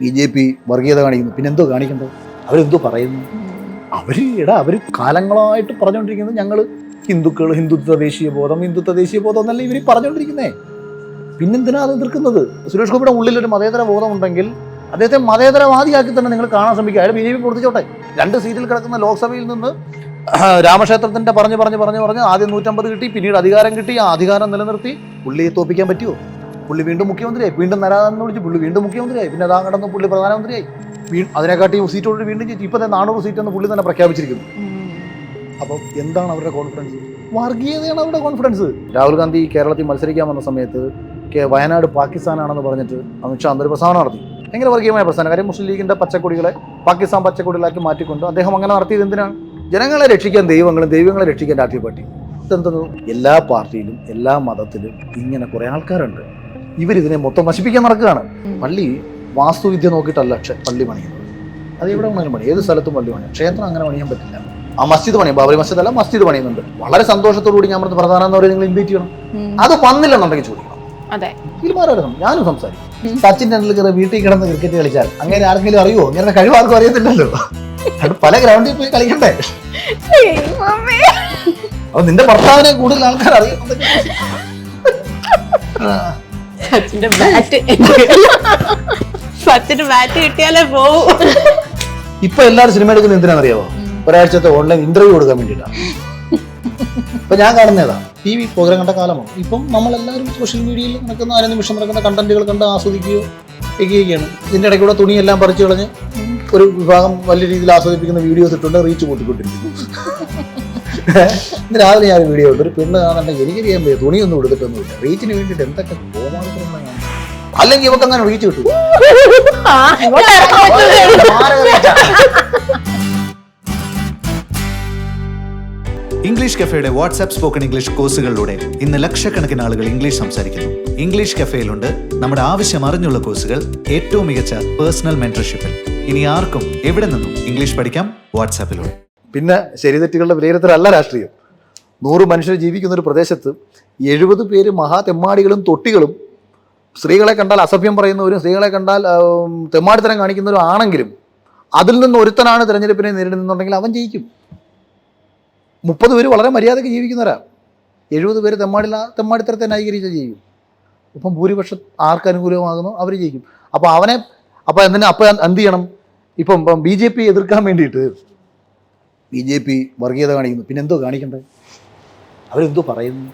B J P വർഗീയത കാണിക്കുന്നു. പിന്നെ എന്തോ കാണിക്കണ്ടോ അവരെന്തോ പറയുന്നു. അവർ ഇടാ അവർ കാലങ്ങളായിട്ട് പറഞ്ഞുകൊണ്ടിരിക്കുന്നത് ഞങ്ങൾ ഹിന്ദുക്കൾ ഹിന്ദുത്വ ദേശീയ ബോധം ഹിന്ദുത്വ ദേശീയ ബോധം എന്നല്ല ഇവർ പറഞ്ഞുകൊണ്ടിരിക്കുന്നേ പിന്നെന്തിനാ അത് എതിർക്കുന്നത്? സുരേഷ് ഗോപിയുടെ ഉള്ളിൽ ഒരു മതേതര ബോധം ഉണ്ടെങ്കിൽ അദ്ദേഹത്തെ മതേതരവാദിയാക്കി തന്നെ നിങ്ങൾ കാണാൻ ശ്രമിക്കുക. അയാൾ ബി ജെ പി പ്രവർത്തിച്ചോട്ടെ. രണ്ട് സീറ്റിൽ കിടക്കുന്ന ലോക്സഭയിൽ നിന്ന് രാമക്ഷേത്രത്തിന്റെ പറഞ്ഞ് പറഞ്ഞ് പറഞ്ഞ് പറഞ്ഞ് ആദ്യം നൂറ്റമ്പത് കിട്ടി പിന്നീട് അധികാരം കിട്ടി ആ അധികാരം നിലനിർത്തി. പുള്ളിയെ തോപ്പിക്കാൻ പറ്റുമോ പുള്ളി വീണ്ടും മുഖ്യമന്ത്രിയായി. വീണ്ടും നരാതെന്ന് വിളിച്ച് പുള്ളി വീണ്ടും മുഖ്യമന്ത്രിയായി. പിന്നെ അതാ കടന്ന് പുള്ളി പ്രധാനമന്ത്രിയായി. അതിനെക്കാട്ടി സീറ്റോട് വീണ്ടും ജയിച്ചു. ഇപ്പം തന്നെ നാനൂറ് സീറ്റ് എന്ന് പുള്ളി തന്നെ പ്രഖ്യാപിച്ചിരിക്കുന്നു. അപ്പം എന്താണ് അവരുടെ കോൺഫിഡൻസ് വർഗീയതയാണ് അവരുടെ കോൺഫിഡൻസ് രാഹുൽ ഗാന്ധി കേരളത്തിൽ മത്സരിക്കാൻ വന്ന സമയത്ത് വയനാട് പാകിസ്ഥാനാണെന്ന് പറഞ്ഞിട്ട് അമിത്ഷാ അന്നൊരു പ്രസ്താവന നടത്തി. എങ്ങനെ വർഗീയമായ പ്രസ്ഥാനം കാര്യം മുസ്ലിം ലീഗിന്റെ പച്ചക്കൊടികളെ പാകിസ്ഥാൻ പച്ചക്കൊടികളാക്കി മാറ്റിക്കൊണ്ട് അദ്ദേഹം അങ്ങനെ നടത്തിയത് എന്തിനാണ്? ജനങ്ങളെ രക്ഷിക്കാൻ ദൈവങ്ങളും ദൈവങ്ങളെ രക്ഷിക്കാൻ രാഷ്ട്രീയ പാർട്ടി. ഇതെന്തെന്ന്? എല്ലാ പാർട്ടിയിലും എല്ലാ മതത്തിലും ഇങ്ങനെ കുറേ ആൾക്കാരുണ്ട്. ഇവരിതിനെ മൊത്തം നശിപ്പിക്കാൻ നടക്കുകയാണ്. പള്ളി വാസ്തുവിദ്യ നോക്കിയിട്ടല്ല പള്ളി പണിയുന്നത്. അത് എവിടെ വേണമെങ്കിലും പണി ഏത് സ്ഥലത്തും പള്ളി പണിയാം. ക്ഷേത്രം അങ്ങനെ പണിയാൻ പറ്റില്ല. ആ മസ്ജിദ് പണിയും. ബാബറി മസ്ജിദ് അല്ല മസ്ജിദ് പണിയുന്നുണ്ട്. വളരെ സന്തോഷത്തോടുകൂടി ഞാൻ പറഞ്ഞ പ്രധാനം എന്ന് പറയുന്നത് നിങ്ങൾ ഇൻവൈറ്റ് ചെയ്യണം. അത് വന്നില്ലെന്നുണ്ടെങ്കിൽ ചോദിക്കണം. ഞാനും സംസാരിക്കും. സച്ചിൻ ടെണ്ടുൽക്കർ വീട്ടിൽ കിടന്ന് ക്രിക്കറ്റ് കളിച്ചാൽ അങ്ങനെ ആർക്കെങ്കിലും അറിയുമോ ഇങ്ങനെ കഴിവ് ആർക്കും അറിയത്തില്ലല്ലോ. പല ഗ്രൗണ്ടിൽ പോയി കളിക്കണ്ടേ? അപ്പൊ നിന്റെ ഭർത്താവിനെ കൂടുതൽ ആൾക്കാർ ആ, സച്ചിന്റെ ബാറ്റ് സച്ചിന് ബാറ്റ് കിട്ടിയാലേ പോവും. ഇപ്പൊ എല്ലാരും സിനിമ എടുക്കുന്നത് എന്തിനാണെന്നറിയാവോ? ഒരാഴ്ചത്തെ ഓൺലൈൻ ഇന്റർവ്യൂ കൊടുക്കാൻ വേണ്ടിയിട്ടാണ് ഇപ്പൊ ഞാൻ കാണുന്നതാ. ടി വി പ്രോഗ്രാം കണ്ട കാലമാണ്. ഇപ്പം നമ്മളെല്ലാവരും സോഷ്യൽ മീഡിയയിൽ നടക്കുന്ന അര നിമിഷം നടക്കുന്ന കണ്ടന്റുകൾ കണ്ട് ആസ്വദിക്കുകയോ ഒക്കെയൊക്കെയാണ് ഇതിന്റെ ഇടയ്ക്കൂടെ തുണിയെല്ലാം പറിച്ചു കളഞ്ഞ് ഒരു വിഭാഗം വലിയ രീതിയിൽ ആസ്വദിപ്പിക്കുന്ന വീഡിയോസ് ഇട്ടുണ്ട് റീച്ച് കൂട്ടിക്കൊണ്ടിരിക്കുന്നു. ഇന്ന് രാവിലെ ഞാൻ ഒരു വീഡിയോ ഉണ്ട് ഒരു പെണ്ണ് കാണുന്നുണ്ടെങ്കിൽ ചെയ്യാൻ പറ്റും തുണിയൊന്നും എടുത്തിട്ടൊന്നുമില്ല റീച്ചിന് വേണ്ടിയിട്ട് എന്തൊക്കെ കോമാളിത്തരങ്ങളാണ് അല്ലെങ്കിൽ ഇവക്ക് അങ്ങനെ റീച്ച് കിട്ടും. ഇംഗ്ലീഷ് കഫേയുടെ വാട്സാപ്പ് സ്പോക്കൺ ഇംഗ്ലീഷ് കോഴ്സുകളിലൂടെ ഇന്ന് ലക്ഷക്കണക്കിന് ആളുകൾ ഇംഗ്ലീഷ് സംസാരിക്കുന്നു. ഇംഗ്ലീഷ് കഫേയിലുണ്ട് നമ്മുടെ ആവശ്യം അറിഞ്ഞുള്ള കോഴ്സുകൾ ഏറ്റവും മികച്ച പേഴ്സണൽ മെന്റർഷിപ്പിൽ. ഇനി ആർക്കും എവിടെ നിന്നും ഇംഗ്ലീഷ് പഠിക്കാം? വാട്സാപ്പിലൂടെ പിന്നെ ശരിതെറ്റുകളുടെ വിലയിരുത്തലല്ല രാഷ്ട്രീയം. നൂറ് മനുഷ്യർ ജീവിക്കുന്ന ഒരു പ്രദേശത്ത് എഴുപത് പേര് മഹാതെമ്മാടികളും തൊട്ടികളും സ്ത്രീകളെ കണ്ടാൽ അസഭ്യം പറയുന്നവരും സ്ത്രീകളെ കണ്ടാൽ തെമ്മാടിത്തരം കാണിക്കുന്നവരും ആണെങ്കിലും അതിൽ നിന്ന് ഒരുത്തനാണ് തിരഞ്ഞെടുപ്പിനെ നേരിടുന്നുണ്ടെങ്കിൽ അവൻ ജയിക്കും. മുപ്പത് പേര് വളരെ മര്യാദയ്ക്ക് ജീവിക്കുന്നവരാ. എഴുപത് പേര് തെമ്മാടില തെമ്മാടിത്തരത്തെ ന്യായീകരിച്ച് ചെയ്യും ഇപ്പം ഭൂരിപക്ഷം ആർക്ക് അനുകൂലമാകുന്നു? അവർ ജയിക്കും. അപ്പോൾ അവനെ അപ്പോൾ എന്തിനാ അപ്പോൾ എന്ത് ചെയ്യണം? ഇപ്പം ബി ജെ പി എതിർക്കാൻ വേണ്ടിയിട്ട് ബി ജെ പി വർഗീയത കാണിക്കുന്നു. പിന്നെ എന്തോ കാണിക്കണ്ടേ? അവരെന്തോ പറയുന്നു.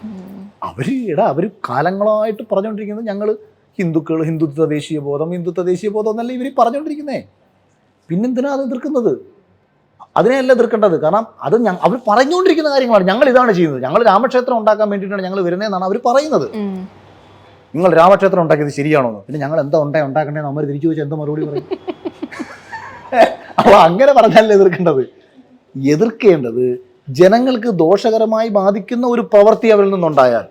അവർ എടാ അവർ കാലങ്ങളായിട്ട് പറഞ്ഞുകൊണ്ടിരിക്കുന്നത് ഞങ്ങൾ ഹിന്ദുക്കൾ ഹിന്ദുത്വ ദേശീയ ബോധം ഹിന്ദുത്വ ദേശീയ ബോധം എന്നല്ല ഇവർ പറഞ്ഞുകൊണ്ടിരിക്കുന്നേ പിന്നെന്തിനാ അത് എതിർക്കുന്നത്? അതിനെയല്ല എതിർക്കേണ്ടത്. കാരണം അത് അവർ പറഞ്ഞുകൊണ്ടിരിക്കുന്ന കാര്യങ്ങളാണ്. ഞങ്ങൾ ഇതാണ് ചെയ്യുന്നത്. ഞങ്ങൾ രാമക്ഷേത്രം ഉണ്ടാക്കാൻ വേണ്ടിയിട്ടാണ് ഞങ്ങൾ വരുന്നതെന്നാണ് അവർ പറയുന്നത്. നിങ്ങൾ രാമക്ഷേത്രം ഉണ്ടാക്കിയത് ശരിയാണോ പിന്നെ ഞങ്ങൾ എന്താ ഉണ്ടായി ഉണ്ടാക്കണ്ടേ നമ്മൾ തിരിച്ചു ചോദിച്ചാൽ എന്താ മറുപടി പറയും? അപ്പോൾ അങ്ങനെ പറഞ്ഞാലല്ലേ എതിർക്കേണ്ടത്. എതിർക്കേണ്ടത് ജനങ്ങൾക്ക് ദോഷകരമായി ബാധിക്കുന്ന ഒരു പ്രവൃത്തി അവരിൽ നിന്നുണ്ടായാൽ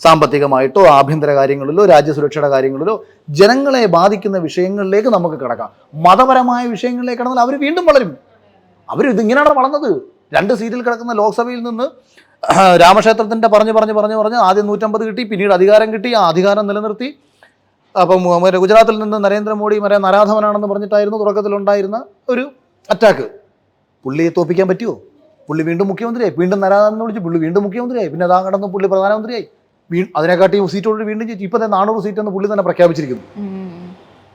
സാമ്പത്തികമായിട്ടോ ആഭ്യന്തര കാര്യങ്ങളിലോ രാജ്യസുരക്ഷയുടെ കാര്യങ്ങളിലോ ജനങ്ങളെ ബാധിക്കുന്ന വിഷയങ്ങളിലേക്ക് നമുക്ക് കിടക്കാം. മതപരമായ വിഷയങ്ങളിലേക്ക് കിടന്നാൽ അവർ വീണ്ടും വളരും. അവർ ഇതിങ്ങനെയാണ് വളർന്നത്. രണ്ട് സീറ്റിൽ കിടക്കുന്ന ലോക്സഭയിൽ നിന്ന് രാമക്ഷേത്രത്തിന്റെ പറഞ്ഞ് പറഞ്ഞ് പറഞ്ഞ് പറഞ്ഞ് ആദ്യം നൂറ്റമ്പത് കിട്ടി പിന്നീട് അധികാരം കിട്ടി ആ അധികാരം നിലനിർത്തി. അപ്പം ഗുജറാത്തിൽ നിന്ന് നരേന്ദ്രമോദി മറ്റേ നരാധവനാണെന്ന് പറഞ്ഞിട്ടായിരുന്നു തുടക്കത്തിലുണ്ടായിരുന്ന ഒരു അറ്റാക്ക് പുള്ളിയെ തോപ്പിക്കാൻ പറ്റുമോ പുള്ളി വീണ്ടും മുഖ്യമന്ത്രിയായി. വീണ്ടും നരാതാന്ന് വിളിച്ചു പുള്ളി വീണ്ടും മുഖ്യമന്ത്രിയായി. പിന്നെ അതാ കടന്ന് പുള്ളി പ്രധാനമന്ത്രിയായി. വീ അതിനെക്കാട്ടിയും സീറ്റോട് വീണ്ടും ഇപ്പം നാനൂറ് സീറ്റ് എന്ന് പുള്ളി തന്നെ പ്രഖ്യാപിച്ചിരിക്കുന്നു.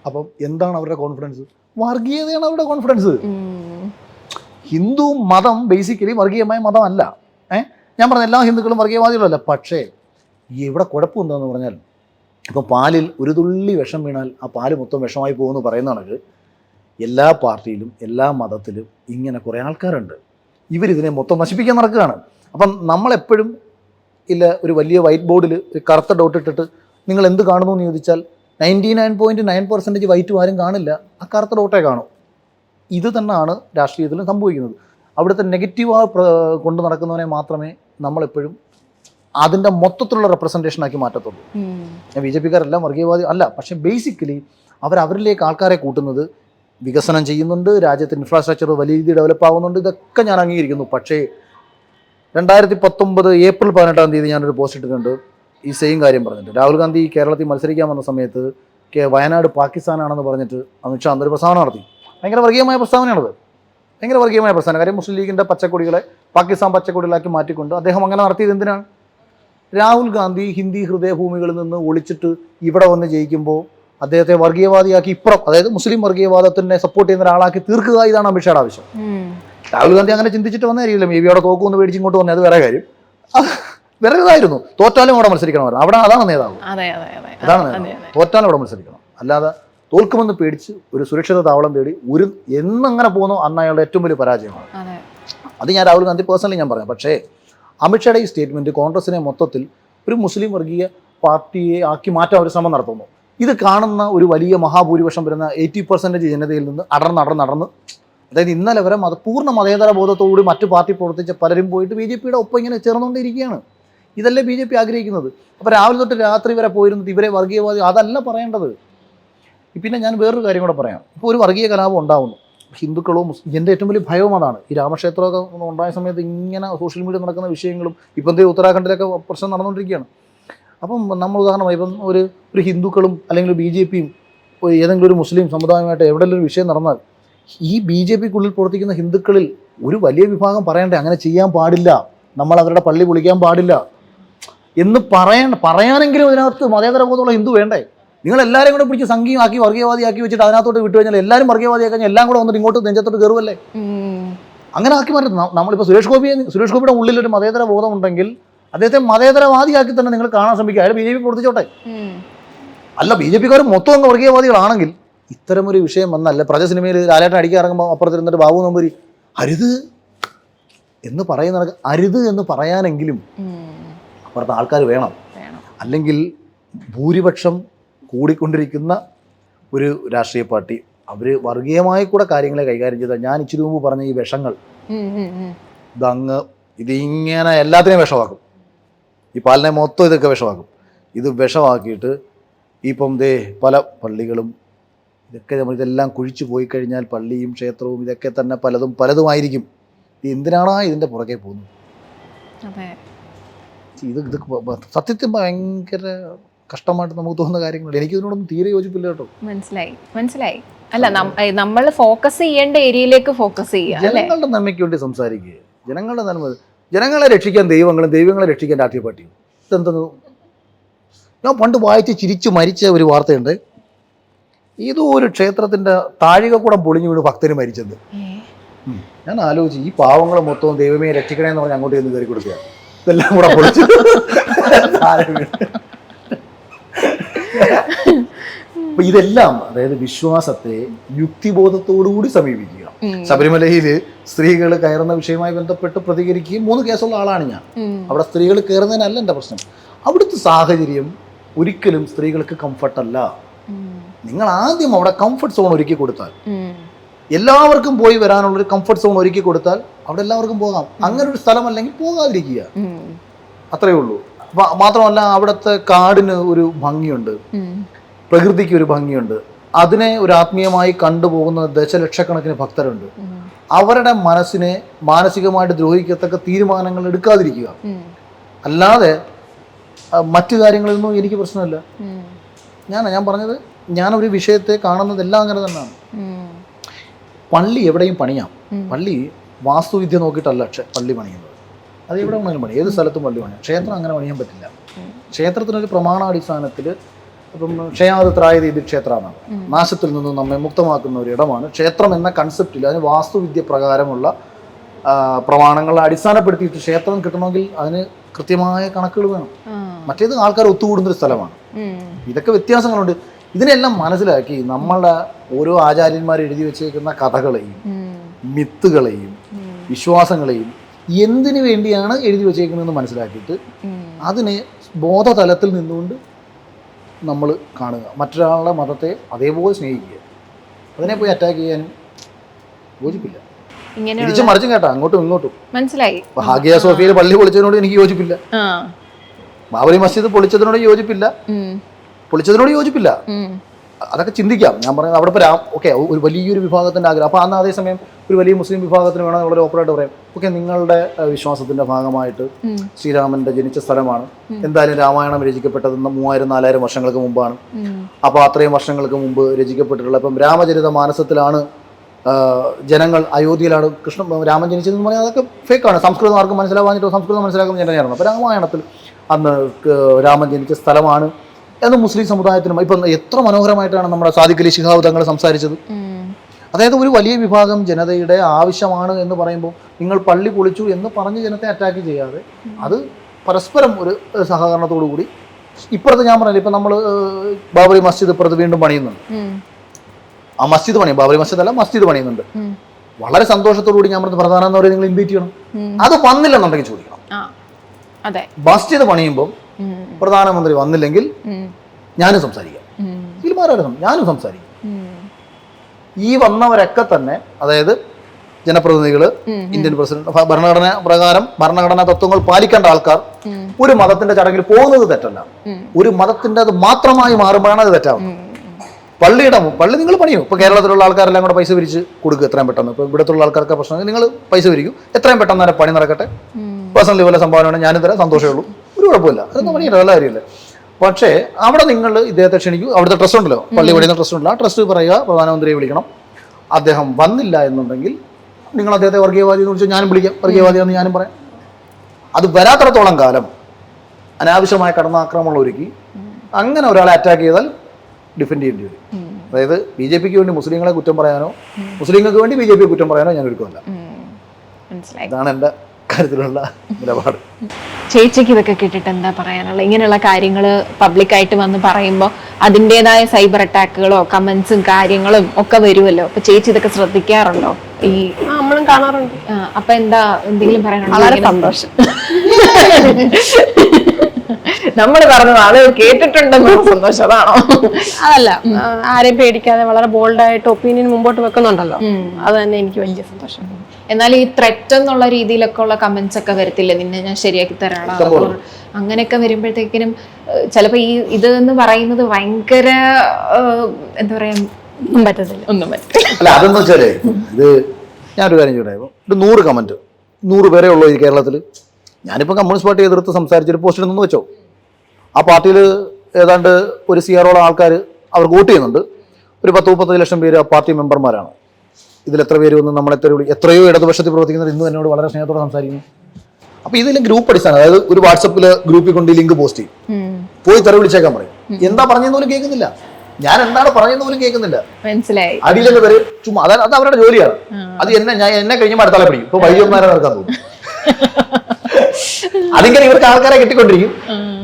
അപ്പം എന്താണ് അവരുടെ കോൺഫിഡൻസ് വർഗീയതയാണ് അവരുടെ കോൺഫിഡൻസ് ഹിന്ദു മതം ബേസിക്കലി വർഗീയമായ മതമല്ല. ഏ? ഞാൻ പറഞ്ഞ എല്ലാ ഹിന്ദുക്കളും വർഗീയവാദികളല്ല. പക്ഷേ ഇവിടെ കുഴപ്പം എന്താണെന്ന് പറഞ്ഞാൽ ഇപ്പം പാലിൽ ഒരു തുള്ളി വിഷം വീണാൽ ആ പാൽ മൊത്തം വിഷമായി പോകുമെന്ന് പറയുന്ന കണക്ക് എല്ലാ പാർട്ടിയിലും എല്ലാ മതത്തിലും ഇങ്ങനെ കുറേ ആൾക്കാരുണ്ട്. ഇവരിതിനെ മൊത്തം നശിപ്പിക്കാൻ നടക്കുകയാണ്. അപ്പം നമ്മളെപ്പോഴും ഇല്ല ഒരു വലിയ വൈറ്റ് ബോർഡിൽ ഒരു കറുത്ത ഡോട്ട് ഇട്ടിട്ട് നിങ്ങൾ എന്ത് കാണുന്നു എന്ന് ചോദിച്ചാൽ ninety nine point nine percentage white ആരും കാണില്ല. ആ കറുത്ത ഡോട്ടേ കാണും. ഇത് തന്നെയാണ് രാഷ്ട്രീയത്തിൽ സംഭവിക്കുന്നത്. അവിടുത്തെ നെഗറ്റീവ് കൊണ്ട് നടക്കുന്നവനെ മാത്രമേ നമ്മളെപ്പോഴും അതിന്റെ മൊത്തത്തിലുള്ള റെപ്രസെന്റേഷനാക്കി ആക്കി മാറ്റത്തുള്ളൂ. ഞാൻ ബി ജെ പിക്കാരെല്ലാം വർഗീയവാദി അല്ല പക്ഷേ ബേസിക്കലി അവർ അവരിലേക്ക് ആൾക്കാരെ കൂട്ടുന്നത് വികസനം ചെയ്യുന്നുണ്ട് രാജ്യത്തെ ഇൻഫ്രാസ്ട്രക്ചർ വലിയ രീതിയിൽ ഡെവലപ്പ് ആവുന്നുണ്ട്. ഇതൊക്കെ ഞാൻ അംഗീകരിക്കുന്നു. പക്ഷേ രണ്ടായിരത്തി പത്തൊമ്പത് ഏപ്രിൽ പതിനെട്ടാം തീയതി ഞാനൊരു പോസ്റ്റ് ഇട്ടിട്ടുണ്ട്. ഈ സെയിം കാര്യം പറഞ്ഞിട്ട്. രാഹുൽ ഗാന്ധി കേരളത്തിൽ മത്സരിക്കാൻ വന്ന സമയത്ത് കെ- വയനാട് പാകിസ്ഥാനാണെന്ന് പറഞ്ഞിട്ട് അമിത്ഷാ അന്നൊരു പ്രസ്താവന നടത്തി. ഭയങ്കര വർഗീയമായ പ്രസ്താവനയാണത്. ഭയങ്കര വർഗീയമായ പ്രസ്താവന. കാര്യം മുസ്ലിം ലീഗിന്റെ പച്ചക്കൊടികളെ പാകിസ്ഥാൻ പച്ചക്കൊടികളാക്കി മാറ്റിക്കൊണ്ട് അദ്ദേഹം അങ്ങനെ നടത്തിയത് എന്തിനാണ്? രാഹുൽ ഗാന്ധി ഹിന്ദി ഹൃദയഭൂമികളിൽ നിന്ന് ഒളിച്ചിട്ട് ഇവിടെ വന്ന് ജയിക്കുമ്പോൾ അദ്ദേഹത്തെ വർഗീയവാദിയാക്കി ഇപ്പുറം അതായത് മുസ്ലിം വർഗീയവാദത്തിനെ സപ്പോർട്ട് ചെയ്യുന്ന ഒരാളാക്കി തീർക്കുക ഇതാണ് അമിത്ഷായുടെ ആവശ്യം. രാഹുൽ ഗാന്ധി അങ്ങനെ ചിന്തിച്ചിട്ട് വന്നായിരിക്കില്ല മേ ബി അവിടെ തോക്കുമെന്ന് മേടിച്ച് ഇങ്ങോട്ട് വന്നേ അത് വേറെ കാര്യം. വേറെ ഇതായിരുന്നു തോറ്റാലും അവിടെ മത്സരിക്കണമായിരുന്നു അവിടെ അതാണ് നേതാവ്. അതെ അതെ അതെ. അതാണ് അതെ നേതാവ്. തോറ്റാലും അവിടെ മത്സരിക്കണം. അല്ലാതെ തോൽക്കുമെന്ന് പേടിച്ച് ഒരു സുരക്ഷിത താവളം തേടി ഒരു എന്നങ്ങനെ പോകുന്നു അന്ന് അയാളുടെ ഏറ്റവും വലിയ പരാജയമാണ്. അതെ. അത് ഞാൻ രാഹുൽ ഗാന്ധി പേഴ്സണലി ഞാൻ പറയാം. പക്ഷേ അമിത്ഷായുടെ ഈ സ്റ്റേറ്റ്മെന്റ് കോൺഗ്രസിനെ മൊത്തത്തിൽ ഒരു മുസ്ലിം വർഗീയ പാർട്ടിയെ ആക്കി മാറ്റാൻ ഒരു ശ്രമം നടത്തുന്നു. ഇത് കാണുന്ന ഒരു വലിയ മഹാഭൂരിപക്ഷം വരുന്ന എയ്റ്റി പെർസെന്റേജ് ജനതയിൽ നിന്ന് അടർന്ന് അടർന്ന് അടർന്ന്. അതായത് ഇന്നലെ വരെ മത പൂർണ മതേതര ബോധത്തോടുകൂടി മറ്റു പാർട്ടി പ്രവർത്തിച്ച പലരും പോയിട്ട് ബി ജെ പിയുടെ ഒപ്പം ഇങ്ങനെ ചേർന്നുകൊണ്ടിരിക്കുകയാണ്. ഇതല്ലേ ബി ജെ പി ആഗ്രഹിക്കുന്നത്? അപ്പോൾ രാവിലെ തൊട്ട് രാത്രി വരെ പോയിരുന്നത് ഇവരെ വർഗീയവാദി അതല്ല പറയേണ്ടത്. പിന്നെ ഞാൻ വേറൊരു കാര്യം കൂടെ പറയാം. ഇപ്പോൾ ഒരു വർഗീയ കലാപം ഉണ്ടാവുന്നു. ഹിന്ദുക്കളോ മുസ്ലിം എന്റെ ഏറ്റവും വലിയ ഭയവും അതാണ്. ഈ രാമക്ഷേത്രമൊക്കെ ഉണ്ടായ സമയത്ത് ഇങ്ങനെ സോഷ്യൽ മീഡിയ നടക്കുന്ന വിഷയങ്ങളും ഇപ്പം എന്തേ ഉത്തരാഖണ്ഡിലൊക്കെ പ്രശ്നം നടന്നുകൊണ്ടിരിക്കുകയാണ്. അപ്പം നമ്മൾ ഉദാഹരണമായി ഇപ്പം ഒരു ഒരു ഹിന്ദുക്കളും അല്ലെങ്കിൽ ബി ജെ പിയും ഏതെങ്കിലും ഒരു മുസ്ലിം സമുദായമായിട്ട് എവിടെയെങ്കിലും ഒരു വിഷയം നടന്നാൽ ഈ ബി ജെ പിക്കുള്ളിൽ പ്രവർത്തിക്കുന്ന ഹിന്ദുക്കളിൽ ഒരു വലിയ വിഭാഗം പറയണ്ടേ അങ്ങനെ ചെയ്യാൻ പാടില്ല നമ്മൾ അവരുടെ പള്ളി പൊളിക്കാൻ പാടില്ല എന്ന് പറയണ്ട പറയാനെങ്കിലും ഇതിനകത്ത് മതേതര ബോധമുള്ള ഹിന്ദു വേണ്ടേ? നിങ്ങൾ എല്ലാവരും കൂടെ പിടിച്ച് സംഘീയമാക്കി വർഗീയവാദിയാക്കി വെച്ചിട്ട് അതിനകത്തോട്ട് വിട്ടു കഴിഞ്ഞാൽ എല്ലാവരും വർഗീയവാദിയാക്കി കഴിഞ്ഞാൽ എല്ലാം കൂടെ വന്നിട്ട് ഇങ്ങോട്ട് നെഞ്ചത്തോട്ട് കയറുമല്ലേ അങ്ങനെ ആക്കി മാറ്റും ന- നമ്മളിപ്പോൾ സുരേഷ് ഗോപിയെ സുരേഷ് ഗോപിയുടെ ഉള്ളിൽ ഒരു മതേതര ബോധം ഉണ്ടെങ്കിൽ അദ്ദേഹത്തെ മതേതരവാദിയാക്കി തന്നെ നിങ്ങൾ കാണാൻ ശ്രമിക്കുക. അയാൾ ബി ജെ പി പ്രവർത്തിച്ചോട്ടെ. അല്ല ബി ജെ പിക്കാർ മൊത്തം അങ്ങ് വർഗീയവാദികളാണെങ്കിൽ ഇത്തരമൊരു വിഷയം വന്നല്ല. പ്രജ സിനിമയിൽ ലാലേട്ടൻ അടിക്കാൻ ഇറങ്ങുമ്പോൾ അപ്പുറത്തിരുന്നിട്ട് ബാബു നമ്പൂരി അരുത് എന്ന് പറയുന്ന അരുത് എന്ന് പറയാനെങ്കിലും അപ്പുറത്തെ ആൾക്കാർ വേണം. അല്ലെങ്കിൽ ഭൂരിപക്ഷം കൂടിക്കൊണ്ടിരിക്കുന്ന ഒരു രാഷ്ട്രീയ പാർട്ടി അവർ വർഗീയമായി കൂടെ കാര്യങ്ങളെ കൈകാര്യം ചെയ്താൽ ഞാൻ ഇച്ചിരി മുമ്പ് പറഞ്ഞ ഈ വിഷങ്ങൾ. ഇതങ്ങ് ഇതിങ്ങനെ എല്ലാത്തിനെയും വിഷമാക്കും. ഈ പാലിനെ മൊത്തം ഇതൊക്കെ വിഷമാക്കും. ഇത് വിഷമാക്കിയിട്ട് ഇപ്പം ദേ പല പള്ളികളും ഇതൊക്കെ നമ്മൾ ഇതെല്ലാം കുഴിച്ചു പോയി കഴിഞ്ഞാൽ പള്ളിയും ക്ഷേത്രവും ഇതൊക്കെ തന്നെ പലതും പലതുമായിരിക്കും. ഇത് എന്തിനാണോ ഇതിന്റെ പുറകെ പോകുന്നത്? ഇത് ഇത് സത്യത്തിൽ ഭയങ്കര കഷ്ടമായിട്ട് നമുക്ക് തോന്നുന്ന കാര്യങ്ങൾ എനിക്ക് ഇതിനോടൊന്നും തീരെ യോജിപ്പില്ല കേട്ടോ. മനസ്സിലായി മനസ്സിലായി. അല്ല നമ്മൾ ഫോക്കസ് ചെയ്യേണ്ട ഏരിയയിലേക്ക് ഫോക്കസ് ചെയ്യുക ജനങ്ങളുടെ നന്മയ്ക്ക് വേണ്ടി സംസാരിക്കുക. ജനങ്ങളുടെ നന്മ ജനങ്ങളെ രക്ഷിക്കാൻ ദൈവങ്ങളും ദൈവങ്ങളെ രക്ഷിക്കാൻ രാഷ്ട്രീയ പാർട്ടിയും ഇതെന്തെന്ന്? ഞാൻ പണ്ട് വായിച്ച് ചിരിച്ചു മരിച്ച ഒരു വാർത്തയുണ്ട്. ഏതോ ഒരു ക്ഷേത്രത്തിന്റെ താഴികക്കുടം പൊളിഞ്ഞു വീണ് ഭക്തന് മരിച്ചത്. ഞാൻ ആലോചിച്ചു ഈ പാവങ്ങൾ മൊത്തവും ദൈവമേ രക്ഷിക്കണേ എന്ന് പറഞ്ഞ് അങ്ങോട്ട് ചെന്ന് കയറി കൊടുക്കുക ഇതെല്ലാം കൂടെ പൊളിച്ചു. അപ്പൊ ഇതെല്ലാം അതായത് വിശ്വാസത്തെ യുക്തിബോധത്തോടുകൂടി സമീപിക്കുക. ശബരിമലയിൽ സ്ത്രീകൾ കയറുന്ന വിഷയവുമായി ബന്ധപ്പെട്ട് പ്രതികരിക്കുകയും മൂന്ന് കേസുള്ള ആളാണ് ഞാൻ. അവിടെ സ്ത്രീകൾ കയറുന്നതിനല്ല എന്റെ പ്രശ്നം. അവിടുത്തെ സാഹചര്യം ഒരിക്കലും സ്ത്രീകൾക്ക് കംഫർട്ട് അല്ല നിങ്ങൾ ആദ്യം അവിടെ കംഫർട്ട് സോൺ ഒരുക്കി കൊടുത്താൽ. എല്ലാവർക്കും പോയി വരാനുള്ള ഒരു കംഫർട്ട് സോൺ ഒരുക്കി കൊടുത്താൽ അവിടെ എല്ലാവർക്കും പോകാം. അങ്ങനെ ഒരു സ്ഥലം അല്ലെങ്കിൽ പോകാതിരിക്കുക. അത്രയേ ഉള്ളൂ. മാത്രമല്ല അവിടുത്തെ കാടിന് ഒരു ഭംഗിയുണ്ട്. പ്രകൃതിക്ക് ഒരു ഭംഗിയുണ്ട്. അതിനെ ഒരു ആത്മീയമായി കണ്ടുപോകുന്ന ദശലക്ഷക്കണക്കിന് ഭക്തരുണ്ട്. അവരുടെ മനസ്സിനെ മാനസികമായിട്ട് ദ്രോഹിക്കത്തക്ക തീരുമാനങ്ങൾ എടുക്കാതിരിക്കുക. അല്ലാതെ മറ്റു കാര്യങ്ങളൊന്നും എനിക്ക് പ്രശ്നമല്ല. ഞാൻ ഞാൻ പറഞ്ഞത് ഞാൻ ഒരു വിഷയത്തെ കാണുന്നതെല്ലാം അങ്ങനെ തന്നെയാണ്. പള്ളി എവിടെയും പണിയാം. പള്ളി വാസ്തുവിദ്യ നോക്കിയിട്ടല്ല പള്ളി പണിയുന്നത്. അത് എവിടെ വേണമെങ്കിലും പണി ഏത് സ്ഥലത്തും പള്ളി പണിയാം. ക്ഷേത്രം അങ്ങനെ പണിയാൻ പറ്റില്ല. ക്ഷേത്രത്തിനൊരു പ്രമാണാടിസ്ഥാനത്തിൽ ഇപ്പം ക്ഷയാതത്രായത് ഇത് ക്ഷേത്രമാണ്. നാശത്തിൽ നിന്ന് നമ്മെ മുക്തമാക്കുന്ന ഒരു ഇടമാണ് ക്ഷേത്രം എന്ന കൺസെപ്റ്റിൽ അതിന് വാസ്തുവിദ്യ പ്രകാരമുള്ള പ്രമാണങ്ങളെ അടിസ്ഥാനപ്പെടുത്തിയിട്ട് ക്ഷേത്രം കിട്ടണമെങ്കിൽ അതിന് കൃത്യമായ കണക്കുകൾ വേണം മറ്റേത് ആൾക്കാർ ഒത്തുകൂടുന്ന ഒരു സ്ഥലമാണ് ഇതൊക്കെ വ്യത്യാസങ്ങളുണ്ട് ഇതിനെല്ലാം മനസ്സിലാക്കി നമ്മളുടെ ഓരോ ആചാര്യന്മാർ എഴുതി വെച്ചേക്കുന്ന കഥകളെയും. മിത്തുകളെയും. വിശ്വാസങ്ങളെയും എന്തിനു വേണ്ടിയാണ് എഴുതി വെച്ചേക്കുന്നതെന്ന് മനസ്സിലാക്കിയിട്ട്. അതിനെ ബോധതലത്തിൽ നിന്നുകൊണ്ട് നമ്മൾ കാണുക. മറ്റൊരാളുടെ മതത്തെ അതേപോലെ സ്നേഹിക്കുക. അതിനെ പോയി അറ്റാക്ക് ചെയ്യാനും യോജിപ്പില്ല. തിരിച്ചു മറിച്ചും കേട്ടോ അങ്ങോട്ടും ഇങ്ങോട്ടും. മനസ്സിലായി. ഹാഗിയ സോഫിയയിൽ പള്ളി പൊളിച്ചതിനോട് എനിക്ക് യോജിപ്പില്ല. ബാബരി മസ്ജിദ് പൊളിച്ചതിനോട് യോജിപ്പില്ല. പൊളിച്ചതിനോട് യോജിപ്പില്ല. അതൊക്കെ ചിന്തിക്കാം. ഞാൻ പറയുന്നത് അവിടെ ഇപ്പൊ ഓക്കെ ഒരു വലിയൊരു വിഭാഗത്തിന്റെ ആഗ്രഹം. അപ്പൊ അന്ന് അതേസമയം ഒരു വലിയ മുസ്ലിം വിഭാഗത്തിന് വേണമെങ്കിൽ വളരെ ഓപ്പറായിട്ട് പറയാം ഓക്കെ നിങ്ങളുടെ വിശ്വാസത്തിന്റെ ഭാഗമായിട്ട് ശ്രീരാമന്റെ ജനിച്ച സ്ഥലമാണ്. എന്തായാലും രാമായണം രചിക്കപ്പെട്ടത് മൂവായിരം നാലായിരം വർഷങ്ങൾക്ക് മുമ്പാണ്. അപ്പോൾ അത്രയും വർഷങ്ങൾക്ക് മുമ്പ് രചിക്കപ്പെട്ടിട്ടുള്ള ഇപ്പം രാമചരിത മാനസത്തിലാണ് ജനങ്ങൾ അയോധ്യയിലാണ് കൃഷ്ണ രാമൻ ജനിച്ചതെന്ന് പറഞ്ഞാൽ അതൊക്കെ ഫേക്കാണ് സംസ്കൃതം ആർക്കും മനസ്സിലാവാഞ്ഞിട്ടോ സംസ്കൃതം മനസ്സിലാക്കുന്ന ജനതയാണ്. അപ്പോൾ രാമായണത്തിൽ അന്ന് രാമൻ ജനിച്ച സ്ഥലമാണ്. എന്ന് മുസ്ലിം സമുദായത്തിനും ഇപ്പം എത്ര മനോഹരമായിട്ടാണ് നമ്മുടെ സാദിഖലി അലി ശിഹാബ് തങ്ങൾ സംസാരിച്ചത്. അതായത് ഒരു വലിയ വിഭാഗം ജനതയുടെ ആവശ്യമാണ് എന്ന് പറയുമ്പോൾ നിങ്ങൾ പള്ളി പൊളിച്ചു എന്ന് പറഞ്ഞ് ജനത്തെ അറ്റാക്ക് ചെയ്യാതെ അത് പരസ്പരം ഒരു സഹകരണത്തോടു കൂടി. ഇപ്പുറത്ത് ഞാൻ പറഞ്ഞില്ല ഇപ്പം നമ്മൾ ബാബറി മസ്ജിദ് ഇപ്പുറത്ത് വീണ്ടും പണിയുന്നുണ്ട്. ആ മസ്ജിദ് പണിയും ബാബറി മസ്ജിദ് അല്ല മസ്ജിദ് പണിയുന്നുണ്ട്. വളരെ സന്തോഷത്തോടു കൂടി ഞാൻ പറഞ്ഞു പ്രധാനം എന്ന് പറയുന്നത് നിങ്ങൾ ഇൻവൈറ്റ് ചെയ്യണം. അത് വന്നില്ലെന്നുണ്ടെങ്കിൽ ചോദിക്കണം. മസ്ജിദ് പണിയുമ്പോൾ പ്രധാനമന്ത്രി വന്നില്ലെങ്കിൽ. ഞാനും സംസാരിക്കാം. തീരുമാനം ഞാനും സംസാരിക്കും. ഈ വന്നവരൊക്കെ തന്നെ അതായത് ജനപ്രതിനിധികൾ ഇന്ത്യൻ പ്രസിഡന്റ് ഭരണഘടന പ്രകാരം ഭരണഘടനാ തത്വങ്ങൾ പാലിക്കേണ്ട ആൾക്കാർ ഒരു മതത്തിന്റെ ചടങ്ങിൽ പോകുന്നത് തെറ്റല്ല. ഒരു മതത്തിന്റെ അത് മാത്രമായി മാറുമ്പോഴാണ് അത് തെറ്റാവുന്നത്. പള്ളിയുടെ പള്ളി നിങ്ങൾ പണിയും. ഇപ്പോൾ കേരളത്തിലുള്ള ആൾക്കാരെല്ലാം കൂടെ പൈസ പിരിച്ച് കൊടുക്കുക എത്രയും പെട്ടെന്ന്. ഇപ്പോൾ ഇവിടത്തുള്ള ആൾക്കാർക്ക് പ്രശ്നം നിങ്ങൾ പൈസ പിരിക്കും. എത്രയും പെട്ടെന്ന് തന്നെ പണി നടക്കട്ടെ. പേഴ്സണലി പോലെ സംഭാവനയാണ് ഞാനും തരാം. സന്തോഷമേ ഉള്ളൂ. ഒരു കുഴപ്പമില്ല. അതൊന്നും പണിയില്ല. നല്ല കാര്യമല്ലേ? പക്ഷേ അവിടെ നിങ്ങൾ ഇദ്ദേഹത്തെ ക്ഷണിക്കും. അവിടുത്തെ ട്രസ്റ്റ് ഉണ്ടല്ലോ. പള്ളി പണിയുന്ന ട്രസ്റ്റ് ഉണ്ടല്ലോ. ആ ട്രസ്റ്റ് പറയുക പ്രധാനമന്ത്രിയെ വിളിക്കണം. അദ്ദേഹം വന്നില്ല എന്നുണ്ടെങ്കിൽ നിങ്ങൾ അദ്ദേഹത്തെ വർഗീയവാദി എന്ന് വിളിച്ചാൽ ഞാനും വിളിക്കാം. വർഗീയവാദിയാണെന്ന് ഞാനും പറയാം. അത് വരാത്തടത്തോളം കാലം അനാവശ്യമായ കടന്നാക്രമണം ഒരുക്കി അങ്ങനെ ഒരാളെ അറ്റാക്ക് ചെയ്താൽ ഡിഫെൻഡ് ചെയ്യേണ്ടി വരും. അതായത് ബി ജെ പിക്ക് വേണ്ടി മുസ്ലിങ്ങളെ കുറ്റം പറയാനോ മുസ്ലിങ്ങൾക്ക് വേണ്ടി ബി ജെ പി കുറ്റം പറയാനോ ഞാൻ ഒരുക്കുമല്ല. ഇതാണ് എന്റെ കാര്യത്തിലുള്ള നിലപാട്. ചേച്ചിക്ക് ഇതൊക്കെ കേട്ടിട്ട് എന്താ പറയാനുള്ള ഇങ്ങനെയുള്ള കാര്യങ്ങൾ പബ്ലിക്കായിട്ട് വന്ന് പറയുമ്പോൾ അതിന്റെതായ സൈബർ അറ്റാക്കുകളോ കമന്റ്സും കാര്യങ്ങളും ഒക്കെ വരുമല്ലോ? അപ്പൊ ചേച്ചി ഇതൊക്കെ ശ്രദ്ധിക്കാറുണ്ടോ? ഈ ആ, നമ്മളും കാണാറുണ്ട്. അപ്പൊ എന്താ എന്തെങ്കിലും പറയാനുണ്ടോ? വളരെ സന്തോഷം. നമ്മൾ പറഞ്ഞത് ആളുകൾ കേട്ടിട്ടുണ്ടെന്നുള്ള സന്തോഷം അതാണോ? അതല്ല. ആരെയും പേടിക്കാതെ വളരെ ബോൾഡായിട്ട് ഒപ്പീനിയൻ മുമ്പോട്ട് വെക്കുന്നുണ്ടല്ലോ. അത് തന്നെ എനിക്ക് വലിയ സന്തോഷം. എന്നാൽ ഈ ത്രെറ്റ് എന്നുള്ള രീതിയിലൊക്കെ ഉള്ള കമന്റ്സ് ഒക്കെ വരത്തില്ലേ? നിന്നെ ഞാൻ ശരിയാക്കി തരാണ്. അങ്ങനെയൊക്കെ വരുമ്പോഴത്തേക്കിനും ചിലപ്പോ ഈ ഇത് എന്ന് പറയുന്നത് ഭയങ്കര എന്താ പറയാ ഒന്നും പറ്റത്തില്ല. ഒന്നും പറ്റില്ല അല്ല അതെന്ന് വെച്ചാലേ ഇത് ഞാനൊരു കാര്യം ഒരു നൂറ് കമന്റ് നൂറ് പേരെ ഉള്ളൂ ഈ കേരളത്തിൽ. ഞാനിപ്പോൾ കമ്മ്യൂണിസ്റ്റ് പാർട്ടി എതിർത്ത് സംസാരിച്ചൊരു പോസ്റ്റിൽ നിന്ന് വെച്ചോ. ആ പാർട്ടിയിൽ ഏതാണ്ട് ഒരു സിയാറോളം ആൾക്കാർ അവർ വോട്ട് ചെയ്യുന്നുണ്ട്. ഒരു പത്ത് മുപ്പത്തഞ്ച് ലക്ഷം പേര് ആ പാർട്ടി മെമ്പർമാരാണ്. ഇതിൽ എത്ര പേര് വന്ന് നമ്മളെ എത്ര എത്രയോ ഇടതുപക്ഷത്തിൽ പ്രവർത്തിക്കുന്നവർ ഇന്നും എന്നോട് വളരെ സ്നേഹത്തോടെ സംസാരിക്കുന്നു. അപ്പൊ ഇതിലും ഗ്രൂപ്പ് അടിസ്ഥാനം അതായത് ഒരു വാട്സപ്പിൽ ഗ്രൂപ്പിൽ കൊണ്ട് ലിങ്ക് പോസ്റ്റ് ചെയ്യും. പോയി തെറി വിളിച്ചേക്കാൻ പറയും. എന്താ പറഞ്ഞെന്ന് പോലും കേൾക്കുന്നില്ല. ഞാൻ എന്താണ് പറഞ്ഞെന്ന് പോലും കേൾക്കുന്നില്ല. മനസ്സിലായി. അടിയിലൊക്കെ പേര് ചുമ്മാ അതാണ് അത് അവരുടെ ജോലിയാണ്. അത് എന്നെ ഞാൻ എന്നെ കഴിഞ്ഞ അടുത്താളെ പിടിക്കും. ഇപ്പൊ വൈകുന്നേരം നടക്കാൻ തോന്നും അതിങ്ങനെ ഇവർക്ക് ആൾക്കാരെ കിട്ടിക്കൊണ്ടിരിക്കും.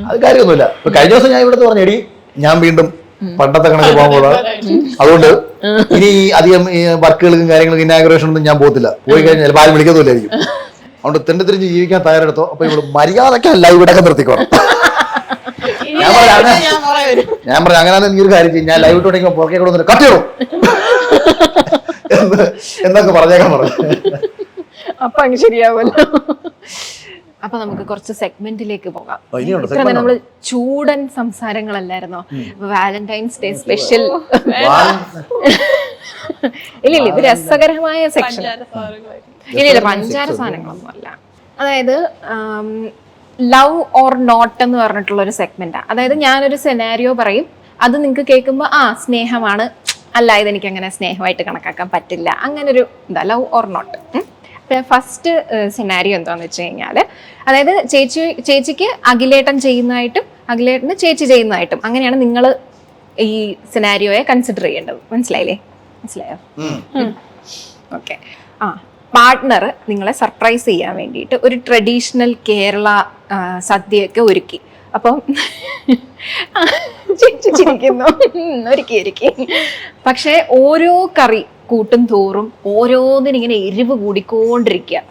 അത് കാര്യമൊന്നുമില്ല. ഇപ്പൊ കഴിഞ്ഞ ദിവസം ഞാൻ ഇവിടുത്തെ പറഞ്ഞെടി ഞാൻ വീണ്ടും പണ്ടത്തെ കണക്ക് പോകുമ്പോഴാണ് പോകാം. അതുകൊണ്ട് ഇനി അധികം ഈ വർക്കുകൾക്കും കാര്യങ്ങൾക്കും ഇനാഗ്രേഷൻ ഒന്നും ഞാൻ പോകത്തില്ല. പോയി കഴിഞ്ഞാൽ ചിലപ്പോൾ ആരും വിളിക്കത്തുമില്ലായിരിക്കും. അതുകൊണ്ട് തെണ്ടി തിരിഞ്ഞ് ജീവിക്കാൻ തയ്യാറെടുത്തോ. അപ്പൊ ഇവിടെ ലൈവ് ഇടക്കം നിർത്തിക്കോണം. ഞാൻ പറഞ്ഞു അങ്ങനെ ഞാൻ പറഞ്ഞു അങ്ങനെ ഈ ഒരു കാര്യം ചെയ്യും. ഞാൻ ലൈവ് ഇട്ടുണ്ടെങ്കിൽ പുറകെ കൂടെ വന്നിട്ട് കട്ട് ചെയ്യണം എന്ന് എന്നൊക്കെ പറഞ്ഞേക്കാൻ പറഞ്ഞു. അപ്പൊ അങ്ങ് ശരിയാവുമല്ലോ. അപ്പൊ നമുക്ക് കുറച്ച് സെഗ്മെന്റിലേക്ക് പോകാം? ഇത്ര നമ്മൾ നമ്മൾ ചൂടൻ സംസാരങ്ങളല്ലായിരുന്നോ? വാലന്റൈൻസ് ഡേ സ്പെഷ്യൽ ഇല്ല ഇല്ല ഇത് രസകരമായ സെക്ഷൻ ഇല്ല ഇല്ല പഞ്ചാര സാധനങ്ങളൊന്നും അല്ല. അതായത് ലവ് ഓർ നോട്ട് എന്ന് പറഞ്ഞിട്ടുള്ള ഒരു സെഗ്മെന്റാണ് അതായത് ഞാനൊരു സെനാരിയോ പറയും. അത് നിങ്ങൾക്ക് കേൾക്കുമ്പോൾ ആ സ്നേഹമാണ്. അല്ല ഇതെനിക്ക് അങ്ങനെ സ്നേഹമായിട്ട് കണക്കാക്കാൻ പറ്റില്ല. അങ്ങനെ ഒരു എന്താ love or not first scenario എന്താന്ന് വെച്ച് കഴിഞ്ഞാൽ അതായത് ചേച്ചി ചേച്ചിക്ക് അഖിലേട്ടൻ ചെയ്യുന്നതായിട്ടും അഖിലേട്ടന് ചേച്ചി ചെയ്യുന്നതായിട്ടും അങ്ങനെയാണ് നിങ്ങൾ ഈ സിനാരിയോയെ കൺസിഡർ ചെയ്യേണ്ടത്. മനസ്സിലായില്ലേ? മനസ്സിലായോ? ഓക്കെ ആ പാർട്ട്ണർ നിങ്ങളെ സർപ്രൈസ് ചെയ്യാൻ വേണ്ടിയിട്ട് ഒരു ട്രഡീഷണൽ കേരള സദ്യയൊക്കെ ഒരുക്കി. അപ്പം ചേച്ചി ചിരിക്കുന്നു ഒരുക്കി ഒരുക്കി. പക്ഷേ ഓരോ കറി കൂട്ടും തോറും ഓരോന്നിനിങ്ങനെ എരിവ് കൂടിക്കൊണ്ടിരിക്കുക.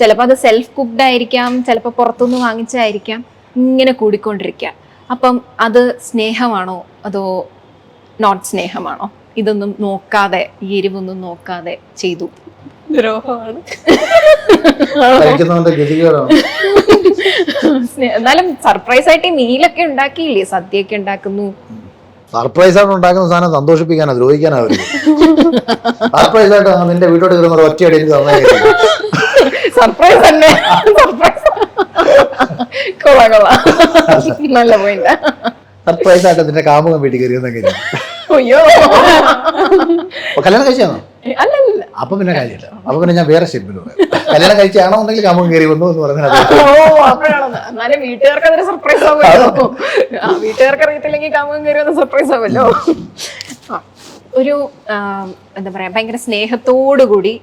ചിലപ്പോൾ അത് സെൽഫ് കുക്ക്ഡ് ആയിരിക്കാം ചിലപ്പോൾ പുറത്തുനിന്ന് വാങ്ങിച്ചായിരിക്കാം ഇങ്ങനെ കൂടിക്കൊണ്ടിരിക്കുക. അപ്പം അത് സ്നേഹമാണോ? അതോ നോട്ട് സ്നേഹമാണോ? ഇതൊന്നും നോക്കാതെ ഈ എരിവൊന്നും നോക്കാതെ ചെയ്തു. ദ്രോഹമാണ്. എന്നാലും സർപ്രൈസ് ആയിട്ട് മീലൊക്കെ ഉണ്ടാക്കിയില്ലേ? സദ്യയൊക്കെ ഉണ്ടാക്കുന്നു. സർപ്രൈസ് ആയിട്ട് ഉണ്ടാക്കുന്ന സാധനം സന്തോഷിപ്പിക്കാനാ ദ്രോഹിക്കാനാ അവർ. സർപ്രൈസ് ആയിട്ട് നിന്റെ വീട്ടോട്ട് കയറുന്ന ഒറ്റയടി എനിക്ക് സർപ്രൈസ് തന്നെ. സർപ്രൈസ്. കൊള്ളാം കൊള്ളാം. നല്ല പോയിന്റ് സർപ്രൈസ് ആയിട്ട് അതിന്റെ കാമുകൻ വീട്ടിൽ കയറി എന്നൊക്കെ അയ്യോ. കല്യാണം കഴിച്ചാണോ? അല്ലല്ല അപ്പൊ പിന്നെ കാര്യമില്ല. അപ്പൊ പിന്നെ ഞാൻ വേറെ പറയാം കല്യാണം കഴിച്ചാണോ ഉണ്ടെങ്കിൽ കാമുകൻ കയറി വന്നു എന്ന് പറഞ്ഞാൽ എന്നാലും വീട്ടുകാർക്ക് അതൊരു സർപ്രൈസ് ആവുമല്ലോ. ആ വീട്ടുകാർക്ക് അറിയത്തില്ലെങ്കിൽ കാമുകം കയറി വന്ന സർപ്രൈസ് ആവുമല്ലോ. ഒരു എന്താ പറയാ ഭയങ്കര സ്നേഹത്തോടു കൂടി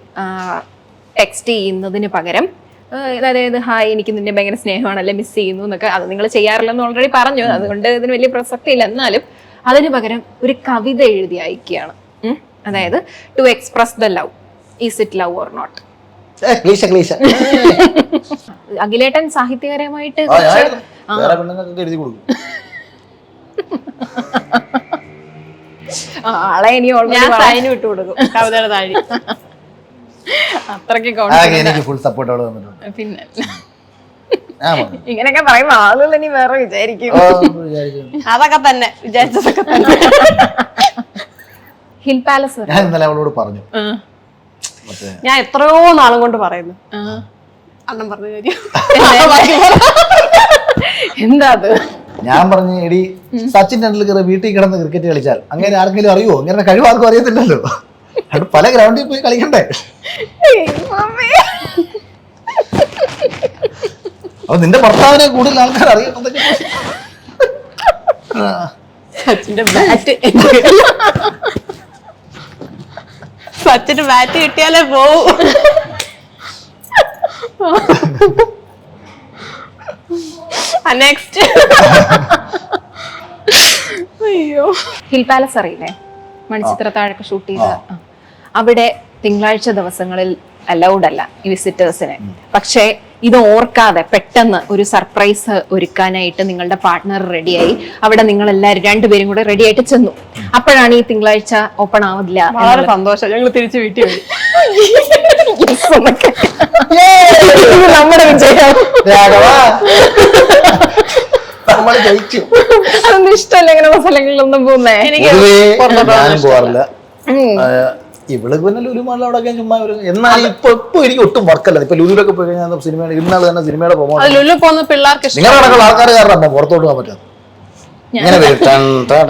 ടെക്സ്റ്റ് ചെയ്യുന്നതിന് പകരം അതായത് ഹായ് എനിക്ക് നിന്നെ ഭയങ്കര സ്നേഹമാണല്ലേ മിസ് ചെയ്യുന്നു എന്നൊക്കെ. അത് നിങ്ങൾ ചെയ്യാറില്ലെന്ന് ഓൾറെഡി പറഞ്ഞു. അതുകൊണ്ട് ഇതിന് വലിയ പ്രസക്തി ഇല്ല എന്നാലും അതിന് പകരം ഒരു കവിത എഴുതി അയക്കുകയാണ്. അതായത് to express the love is it love or not cliche cliche. അഖിലേട്ടൻ സാഹിത്യകരമായിട്ട് എഴുതും. കൊടുക്കും. ആളെ ഇനി ഞാൻ വിട്ടുകൊടുക്കും സൈന് വിട്ടു കൊടുക്കും. കവിതയുടെ താഴി. അത്രയ്ക്ക് എനിക്ക് ഫുൾ സപ്പോർട്ടോട് തന്നിട്ടുണ്ട്. വന്നിട്ടുണ്ട് പിന്നെ. ഇങ്ങനെയൊക്കെ പറയുമ്പോ ആളുകൾ ഇനി വേറെ വിചാരിക്കും. അതൊക്കെ തന്നെ. വിചാരിച്ചതൊക്കെ തന്നെ. ഹിൽ പാലസ് ഞാൻ ഇന്നലെ അവളോട് പറഞ്ഞു. ഞാൻ എത്രയോ നാളും കൊണ്ട് പറയുന്നു. അണ്ണം പറഞ്ഞ കാര്യം. എന്താ അത്? ഞാൻ പറഞ്ഞു എടി സച്ചിൻ ടെണ്ടുൽക്കർ വീട്ടിൽ കിടന്ന് ക്രിക്കറ്റ് കളിച്ചാൽ അങ്ങനെ ആർക്കെങ്കിലും അറിയുമോ അങ്ങനെ കഴിവ് ആർക്കും അറിയത്തില്ലല്ലോ. പല ഗ്രൗണ്ടിൽ പോയി കളിക്കണ്ടേ? അപ്പൊ നിന്റെ ഭർത്താവിനെ കൂടുതൽ ആൾക്കാർ അറിയാം. സച്ചിന്റെ ബാറ്റ് സച്ചിന് ബാറ്റ് കിട്ടിയാലേ പോവും. നെക്സ്റ്റ് അയ്യോ. ഹിൽ പാലസ് അറിയില്ലേ? മണിച്ചിത്ര താഴൊക്കെ ഷൂട്ട് ചെയ്ത. അവിടെ തിങ്കളാഴ്ച ദിവസങ്ങളിൽ അലൗഡ് അല്ല ഈ വിസിറ്റേഴ്സിന് പക്ഷേ ഇത് ഓർക്കാതെ പെട്ടെന്ന് ഒരു സർപ്രൈസ് ഒരുക്കാനായിട്ട് നിങ്ങളുടെ പാർട്ട്ണർ റെഡിയായി അവിടെ നിങ്ങൾ എല്ലാവരും രണ്ടുപേരും കൂടെ റെഡി ആയിട്ട് ചെന്നു. അപ്പോഴാണ് ഈ തിങ്കളാഴ്ച ഓപ്പൺ ആവില്ല വളരെ സന്തോഷം. ഞങ്ങൾ തിരിച്ചു വീട്ടിൽ വരും. നമ്മുടെ വിജയം. നമ്മൾ ജയിച്ചു. അതൊന്നും ഇഷ്ടമല്ല ഇങ്ങനെയുള്ള സ്ഥലങ്ങളിലൊന്നും പോകുന്നേ. എനിക്ക് ഇവൾ പിന്നെ ലുലു മാളിൽ അവിടെ ചുമ്മാ ഒരു എന്നാൽ ഇപ്പൊ ഇപ്പൊ എനിക്ക് ഒട്ടും വർക്കല്ല ഇപ്പൊ ലുലുലൊക്കെ പോയി കഴിഞ്ഞാൽ സിനിമയുടെ ഇന്നാൾ തന്നെ സിനിമയുടെ പ്രൊമോഷൻ ലുലു പോകുന്ന പിള്ളേർക്ക് ഇഷ്ടം. നിങ്ങളുടെ കണക്കുള്ള ആൾക്കാർ കാരണം പുറത്തോട്ട് പോകാൻ പറ്റാത്ത ഇങ്ങനെ വരും. ടൺ ടൺ.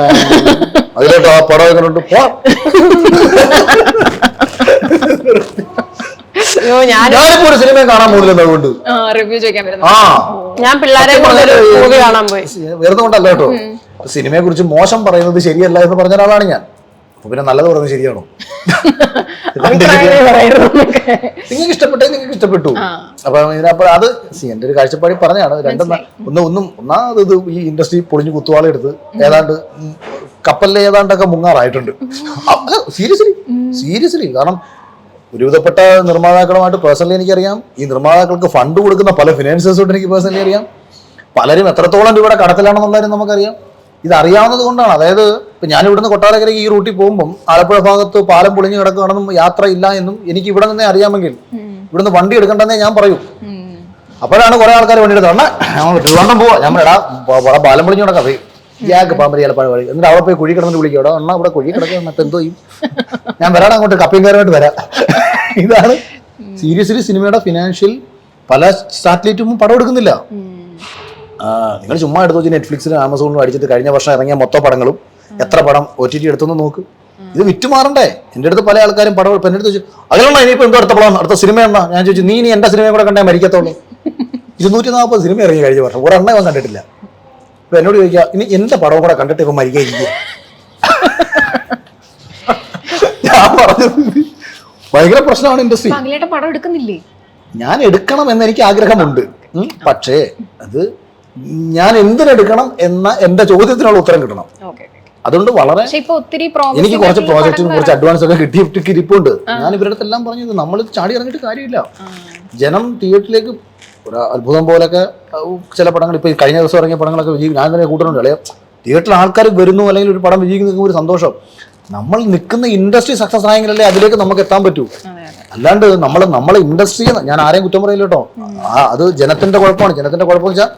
അതിലോട്ട് ആ പടം കണ്ടോണ്ട് പോ ഞാനിപ്പോ ഒരു സിനിമ കാണാൻ പോകുന്നില്ല അതുകൊണ്ട്? റിവ്യൂ ചോദിക്കാൻ ആ. ഞാൻ പിള്ളേരെ വെറുതെ കൊണ്ടല്ല കേട്ടോ. സിനിമയെ കുറിച്ച് മോശം പറയുന്നത് ശരിയല്ല എന്ന് പറഞ്ഞ ഒരാളാണ് ഞാൻ. അപ്പൊ പിന്നെ നല്ലത് പറയുന്നത് ശരിയാണോ? നിങ്ങൾക്ക് ഇഷ്ടപ്പെട്ടേ നിങ്ങൾക്ക് ഇഷ്ടപ്പെട്ടു. അപ്പൊ ഇതിനപ്പോ അത് എന്റെ ഒരു കാഴ്ചപ്പാടി പറഞ്ഞാണ് രണ്ടും ഒന്ന് ഒന്നും ഒന്നാമത് ഇത് ഈ ഇൻഡസ്ട്രി പൊളിഞ്ഞു കുത്തുവാളെടുത്ത് ഏതാണ്ട് കപ്പലിലെ കപ്പലിൽ ഏതാണ്ടൊക്കെ മുങ്ങാറായിട്ടുണ്ട്. Seriously seriously. കാരണം ഒരുവിധപ്പെട്ട നിർമ്മാതാക്കളുമായിട്ട് പേഴ്സണലി എനിക്കറിയാം. ഈ നിർമ്മാതാക്കൾക്ക് ഫണ്ട് കൊടുക്കുന്ന പല ഫിനാൻസേഴ്സോട്ട് എനിക്ക് പേഴ്സണലി അറിയാം. പലരും എത്രത്തോളം രൂപയുടെ കടത്തിലാണെന്നുള്ളതും നമുക്കറിയാം. ഇത് അറിയാവുന്നത് കൊണ്ടാണ്. അതായത് ഇപ്പൊ ഞാൻ ഇവിടുന്ന് കൊട്ടാരക്കരയ്ക്ക് ഈ റൂട്ടിൽ പോകുമ്പം ആലപ്പുഴ ഭാഗത്ത് പാലം പൊളിഞ്ഞു കിടക്കുകയാണെന്നും യാത്ര ഇല്ല എന്നും എനിക്ക് ഇവിടെ നിന്നേ അറിയാമെങ്കിൽ ഇവിടുന്ന് വണ്ടി എടുക്കണ്ടെന്നേ ഞാൻ പറയൂ. അപ്പോഴാണ് കുറെ ആൾക്കാർ വണ്ടി എടുത്തത്. അണ്ണാ ഞങ്ങൾ പോവാ. ഞാൻ എടാ പാലം പൊളിഞ്ഞു കിടക്കാം. ഇയാൾക്ക് പാമ്പരി ചിലപ്പോൾ വഴി. എന്നിട്ട് അവിടെ പോയി കുഴി കിടന്നിട്ട് വിളിക്കും. അവിടെ അണ്ണാ ഇവിടെ കുഴി കിടക്കുക എന്നിട്ട് എന്തോ ചെയ്യും. ഞാൻ വരാണ് അങ്ങോട്ട് കപ്പിയും കാര്യമായിട്ട് വരാം. ഇതാണ് സീരിയസ്ലി സിനിമയുടെ ഫിനാൻഷ്യൽ പല സാറ്റലൈറ്റും പടം എടുക്കുന്നില്ല. നിങ്ങൾ ചുമ്മാ എടുത്തു വെച്ച് നെറ്റ്ഫ്ലിക്സിലും ആമസോണിലും അടിച്ചിട്ട് കഴിഞ്ഞ വർഷം ഇറങ്ങിയ മൊത്തം പടങ്ങളും എത്ര പടം ഒ ടി ടി എടുത്തൊന്ന് നോക്ക്. ഇത് വിറ്റുമാറണ്ടേ? എന്റെ എന്റെ അടുത്ത് പല ആൾക്കാരും പടം ഇപ്പം എന്റെ അടുത്ത് ചോദിച്ചു അതിലുള്ള ഇനിയിപ്പോൾ എന്തോ അടുത്ത പടം അടുത്ത സിനിമ എന്നാ ഞാൻ ചോദിച്ചു നീ ഇനി എന്റെ സിനിമയും കൂടെ കണ്ടേ മരിക്കത്തുള്ളൂ. ഇരുന്നൂറ്റി നാൽപ്പത് സിനിമ ഇറങ്ങി കഴിഞ്ഞ വർഷം. ഒരെണ്ണം ഇവൻ കണ്ടിട്ടില്ല. ഇപ്പൊ എന്നോട് ചോദിക്കുക ഇനി എന്റെ പടവും കൂടെ കണ്ടിട്ട് ഇപ്പൊ മരിക്കാതിരിക്കുക ഞാൻ ഭയങ്കര പ്രശ്നമാണ് ഇൻഡസ്ട്രി. പടം എടുക്കുന്നില്ലേ? ഞാൻ എടുക്കണം എന്ന് എനിക്ക് ആഗ്രഹമുണ്ട്. പക്ഷേ അത് ഞാൻ എന്തിനെടുക്കണം എന്ന എന്റെ ചോദ്യത്തിനുള്ള ഉത്തരം കിട്ടണം. അതുകൊണ്ട് വളരെ എനിക്ക് കുറച്ച് പ്രോജക്റ്റിന് പ്രോജക്റ്റും കുറച്ച് അഡ്വാൻസ് ഒക്കെ കിട്ടിയിട്ട് ഇരിപ്പുണ്ട്. ഞാൻ ഇവരുടെ എല്ലാം പറഞ്ഞത് നമ്മൾ ചാടി ഇറങ്ങിയിട്ട് കാര്യമില്ല. ജനം തിയേറ്ററിലേക്ക് ഒരു അത്ഭുതം പോലൊക്കെ ചില പടങ്ങൾ ഇപ്പൊ കഴിഞ്ഞ ദിവസം ഇറങ്ങിയ പടങ്ങളൊക്കെ വിജയിക്കും ഞാൻ തന്നെ കൂട്ടുന്നുണ്ട്. അല്ലെ തിയേറ്ററിൽ ആൾക്കാർ വരുന്നു അല്ലെങ്കിൽ ഒരു പടം വിജയിക്കുന്ന ഒരു സന്തോഷം. നമ്മൾ നിൽക്കുന്ന ഇൻഡസ്ട്രി സക്സസ് ആയെങ്കിലല്ലേ അതിലേക്ക് നമുക്ക് എത്താൻ പറ്റൂ. അല്ലാണ്ട് നമ്മൾ നമ്മളെ ഇൻഡസ്ട്രി ഞാൻ ആരെയും കുറ്റം പറയില്ല കേട്ടോ. അത് ജനത്തിന്റെ കുഴപ്പമാണ്. ജനത്തിന്റെ കുഴപ്പം വെച്ചാൽ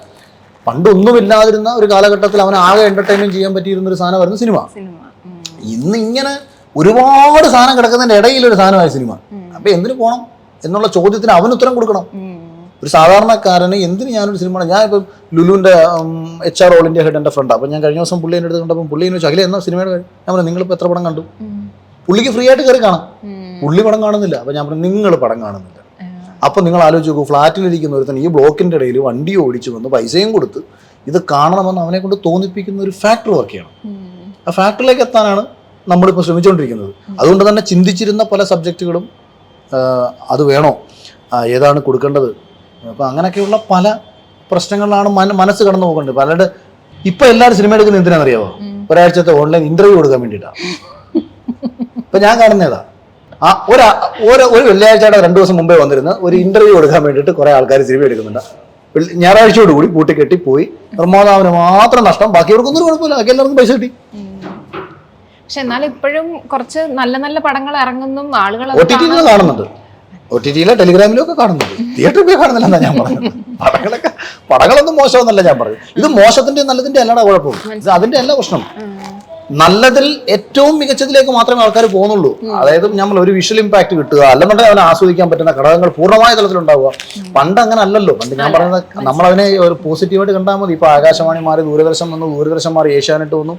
പണ്ട് ഒന്നുമില്ലാതിരുന്ന ഒരു കാലഘട്ടത്തിൽ അവൻ ആകെ എന്റർടൈൻമെന്റ് ചെയ്യാൻ പറ്റിയിരുന്ന ഒരു സാധനമായിരുന്നു സിനിമ. ഇന്ന് ഇങ്ങനെ ഒരുപാട് സാധനം കിടക്കുന്നതിന്റെ ഇടയിൽ ഒരു സാധനമായി സിനിമ. അപ്പൊ എന്തിനു പോകണം എന്നുള്ള ചോദ്യത്തിന് അവൻ ഉത്തരം കൊടുക്കണം. ഒരു സാധാരണക്കാരന് എന്തിന് ഞാനൊരു സിനിമ ഞാൻ ഇപ്പം ലുലുവിന്റെ H R all India head എന്റെ ഫ്രണ്ട് അപ്പം ഞാൻ കഴിഞ്ഞ ദിവസം പുള്ളി എന്റെ അടുത്ത് കണ്ടപ്പോൾ പുള്ളി എന്ന് വെച്ചാൽ അഖില എന്നാ സിനിമയുടെ കാര്യം?" ഞാൻ പറഞ്ഞു നിങ്ങളിപ്പോൾ എത്ര പടം കണ്ടു? പുള്ളിക്ക് ഫ്രീ ആയിട്ട് കയറി കാണാം. പുള്ളി പടം കാണുന്നില്ല. അപ്പം ഞാൻ പറഞ്ഞു നിങ്ങൾ പടം കാണുന്നില്ല. അപ്പം നിങ്ങൾ ആലോചിച്ച് നോക്കൂ ഫ്ലാറ്റിലിരിക്കുന്ന ഒരുത്തൻ ഈ ബ്ലോക്കിന്റെ ഇടയിൽ വണ്ടി ഓടിച്ചു വന്ന് പൈസയും കൊടുത്ത് ഇത് കാണണമെന്ന് അവനെ കൊണ്ട് തോന്നിപ്പിക്കുന്ന ഒരു ഫാക്ടറി വർക്ക് ചെയ്യണം. ആ ഫാക്ടറിയിലേക്ക് എത്താനാണ് നമ്മളിപ്പോൾ ശ്രമിച്ചുകൊണ്ടിരിക്കുന്നത് അതുകൊണ്ട് തന്നെ ചിന്തിച്ചിരുന്ന പല സബ്ജക്റ്റുകളും അത് വേണോ? ഏതാണ് കൊടുക്കേണ്ടത്? അപ്പോൾ അങ്ങനെയൊക്കെയുള്ള പല പ്രശ്നങ്ങളിലാണ് മന മനസ്സ് കടന്നു പോകേണ്ടത്. പലരുടെ ഇപ്പം എല്ലാവരും സിനിമ എടുക്കുന്നത് എന്തിനാണെന്നറിയാമോ ഒരാഴ്ചത്തെ ഓൺലൈൻ ഇന്റർവ്യൂ കൊടുക്കാൻ വേണ്ടിയിട്ടാണ്. ഇപ്പം ഞാൻ കാണുന്നതാ. ആ ഒരു ഒരു വെള്ളിയാഴ്ചയുടെ രണ്ടു ദിവസം മുമ്പേ വന്നിരുന്ന ഒരു ഇന്റർവ്യൂ കൊടുക്കാൻ വേണ്ടിയിട്ട് കുറെ ആൾക്കാർ സിനിമ എടുക്കുന്നുണ്ട്. ഞായറാഴ്ചയോട് കൂടി പൂട്ടിക്കെട്ടി പോയി. നിർമ്മാതാവിന് മാത്രം നഷ്ടം. ബാക്കിയവർക്കൊന്നും ഒരു കുഴപ്പമില്ല. ബാക്കി എല്ലാവർക്കും പൈസ കിട്ടി. പക്ഷെ എന്നാൽ ഇപ്പോഴും കുറച്ച് നല്ല നല്ല പടങ്ങൾ ഇറങ്ങുന്നു. ആളുകൾ കാണുന്നുണ്ട്. ഒ ടി ടിയിലോ ടെലിഗ്രാമിലോ ഒക്കെ കാണുന്നുണ്ട്. തിയേറ്ററിൽ പോയി കാണുന്നില്ല എന്നാ ഞാൻ പറഞ്ഞത്. പടങ്ങളൊക്കെ പടങ്ങളൊന്നും മോശമെന്നല്ല ഞാൻ പറഞ്ഞു ഇത് മോശത്തിന്റെ നല്ലതിന്റെ അല്ലടാ കുഴപ്പം. ഇത് അതിന്റെ അല്ല പ്രശ്നം. നല്ലതിൽ ഏറ്റവും മികച്ചതിലേക്ക് മാത്രമേ ആൾക്കാർ പോകുന്നുള്ളൂ. അതായത് നമ്മൾ ഒരു വിഷ്വൽ ഇമ്പാക്ട് കിട്ടുക അല്ലെന്നുണ്ടെങ്കിൽ അവനെ ആസ്വദിക്കാൻ പറ്റുന്ന ഘടകങ്ങൾ പൂർണമായ തലത്തിലുണ്ടാവുക പണ്ട് അങ്ങനെ അല്ലല്ലോ പണ്ട് ഞാൻ പറയുന്നത് നമ്മളതിനെ ഒരു പോസിറ്റീവായിട്ട് കണ്ടാൽ മതി. ഇപ്പൊ ആകാശവാണി മാറി ദൂരദർശൻ വന്നു ദൂരദർശൻ മാറി ഏഷ്യാനെറ്റ് വന്നു.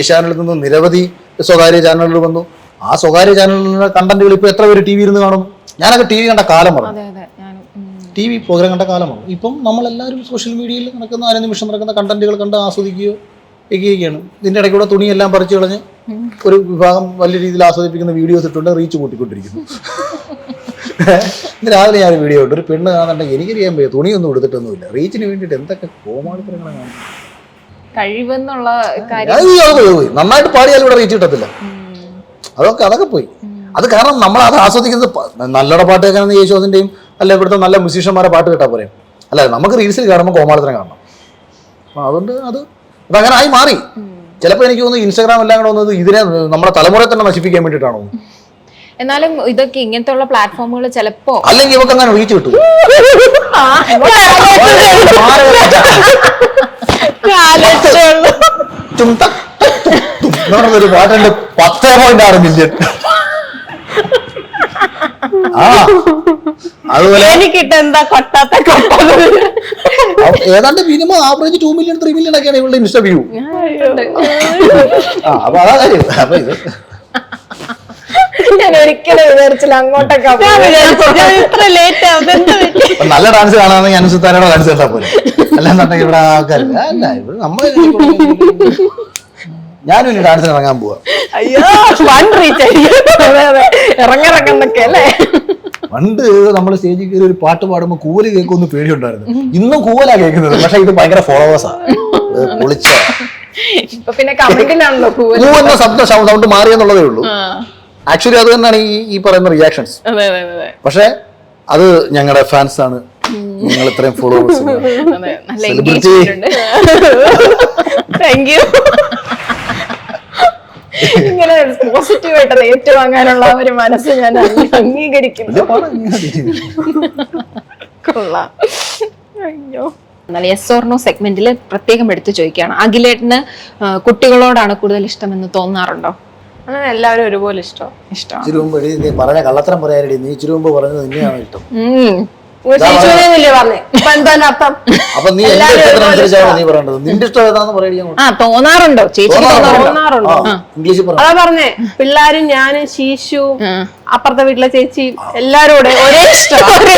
ഏഷ്യാനെറ്റിൽ നിന്ന് നിരവധി സ്വകാര്യ ചാനലുകൾ വന്നു. ആ സ്വകാര്യ ചാനലിലെ കണ്ടന്റുകൾ ഇപ്പൊ എത്ര പേര് ടി വി ഇരുന്ന് കാണും? ഞാനൊക്കെ ടി വി കണ്ട കാലം പറഞ്ഞു. ടി വി പ്രോഗ്രാം കണ്ട കാലമാണ് ഇപ്പം നമ്മളെല്ലാവരും സോഷ്യൽ മീഡിയയിൽ നടക്കുന്ന അര നിമിഷം നടക്കുന്ന കണ്ടന്റുകൾ കണ്ട് ആസ്വദിക്കുകയോ ഒക്കെയൊക്കെയാണ് ഇതിന്റെ ഇടയ്ക്കൂടെ തുണിയെല്ലാം പറിച്ചു കളഞ്ഞ് ഒരു വിഭാഗം വലിയ രീതിയിൽ ആസ്വദിപ്പിക്കുന്ന വീഡിയോസ് ഇട്ടുണ്ട്. റീച്ച് കൂട്ടിക്കൊണ്ടിരിക്കുന്നു. ഇന്ന് രാവിലെ ഞാൻ വീഡിയോ ഉണ്ട് ഒരു പെണ്ണ് കാണുന്നുണ്ടെങ്കിൽ എനിക്കറിയാൻ പോയി തുണിയൊന്നും എടുത്തിട്ടൊന്നുമില്ല. റീച്ചിന് വേണ്ടിയിട്ട് എന്തൊക്കെ കോമാളിത്തരങ്ങളാണ് കാണുന്നത്. കഴിവെന്നുള്ള. നന്നായിട്ട് പാടിയാലും ഇവിടെ റീച്ച് കിട്ടത്തില്ല. അതൊക്കെ അതൊക്കെ പോയി. അത് കാരണം നമ്മൾ അത് ആസ്വദിക്കുന്നത് പ- പാട്ട് കേൾക്കാൻ യേശുദാസിന്റെയും അല്ല ഇവിടുത്തെ നല്ല മ്യൂസീഷ്യന്മാരെ പാട്ട് കേട്ടാൽ പോരെ. അല്ല നമുക്ക് റീൽസിൽ കാണുമ്പോൾ കോമാളിത്തരം കാണണം. അപ്പൊ അതുകൊണ്ട് അത് അതങ്ങനെ ആയി മാറി ചിലപ്പോൾ എനിക്ക് തോന്നുന്നു ഇൻസ്റ്റാഗ്രാം എല്ലാം കൂടെ വന്നത് ഇതിനെ നമ്മുടെ തലമുറയെ തന്നെ നശിപ്പിക്കാൻ വേണ്ടിയിട്ടാണോ എന്നാലും ഇതൊക്കെ ഇങ്ങനത്തെ ഉള്ള പ്ലാറ്റ്ഫോമുകൾ ചിലപ്പോ അല്ലെങ്കിൽ ഇവക്ക് അങ്ങനെ റീച്ച് കിട്ടും പാട്ടുണ്ട് പത്തേ പോയിന്റ് ആറ് മില്യൺ അതുപോലെ എനിക്കിട്ട് എന്താ കൊട്ടാത്ത ഏതാണ്ട് minimum average two million three million ഒക്കെയാണ് ഇവളുടെ ഇൻസ്റ്റ വ്യൂ ആ അപ്പൊ അതാ കാര്യം. അപ്പൊ ഇത്. ഞാൻ ഒരിക്കലും വിചാരിച്ചില്ല അങ്ങോട്ടൊക്കെ ഞാൻ സുത്താനോട് ഞാൻ ഇത്ര ലേറ്റ് നല്ല ഡാൻസ് കാണാമെങ്കിൽ അനുസരിച്ചാരുടെ ഡാൻസ് കേട്ടാ പോലെ അല്ലാന്നുണ്ടെങ്കിൽ ഇവിടെ ആൾക്കാർ അല്ല ഇവിടെ നമ്മൾ ഞാനും ഇനി ഡാൻസിന് ഇറങ്ങാൻ പോവാ. അയ്യോ വൺ റീച്ച് ഇറങ്ങിറങ്ങുന്നൊക്കെ അല്ലേ? പണ്ട് നമ്മൾ സ്റ്റേജിൽ കയറി ഒരു പാട്ട് പാടുമ്പോൾ കൂവൽ കേൾക്കുമെന്ന് പേടിയുണ്ടായിരുന്നു. ഇന്നും കൂവലാ കേൾക്കുന്നത്. പക്ഷെ ഇത് ഭയങ്കര ഫോളോവേഴ്സാ പൊളിച്ച ഇപ്പൊ പിന്നെ കമന്റിലാണല്ലോ കൂടുതൽ കൂ എന്ന ശബ്ദ സൗണ്ട് മാറിയെന്നുള്ളതേ ഉള്ളൂ. ആക്ച്വലി അത് തന്നെയാണ് ഈ ഈ പറയുന്ന റിയാക്ഷൻസ് പക്ഷെ അത് ഞങ്ങളുടെ ഫാൻസ് ആണ്. നിങ്ങൾ ഇത്രയും ഫോളോവേഴ്സ് സെലിബ്രിറ്റി താങ്ക് യു ഇങ്ങനെ പോസിറ്റീവ് ആയിട്ട് ഏറ്റുവാങ്ങാനുള്ള ഒരു മനസ്സ് ഞാൻ അംഗീ- അംഗീകരിക്കുന്നു. കൊള്ളാം. അയ്യോ. എന്നാൽ യെസ് ഓർണോ സെഗ്മെന്റിൽ പ്രത്യേകം എടുത്തു ചോദിക്കുകയാണ്. അഖിലേട്ടന് കുട്ടികളോടാണ് കൂടുതൽ ഇഷ്ടമെന്ന് തോന്നാറുണ്ടോ? അങ്ങനെ എല്ലാവരും ഒരുപോലെ ഇഷ്ടം ഇഷ്ടം പറഞ്ഞ കള്ളത്തരം പറയാനടി. നീ ഇച്ചിരി മുമ്പ് പറഞ്ഞത് നിന്നെയാണ് ഇഷ്ടം. തോന്നാറുണ്ടോ? ചേച്ചി തോന്നാറുണ്ടോ. അതാ പറഞ്ഞേ പിള്ളേരും ഞാനും ശീശു. അപ്പുറത്തെ വീട്ടിലെ ചേച്ചി എല്ലാരും കൂടെ ഒരേ ഇഷ്ടം. ഒരേ.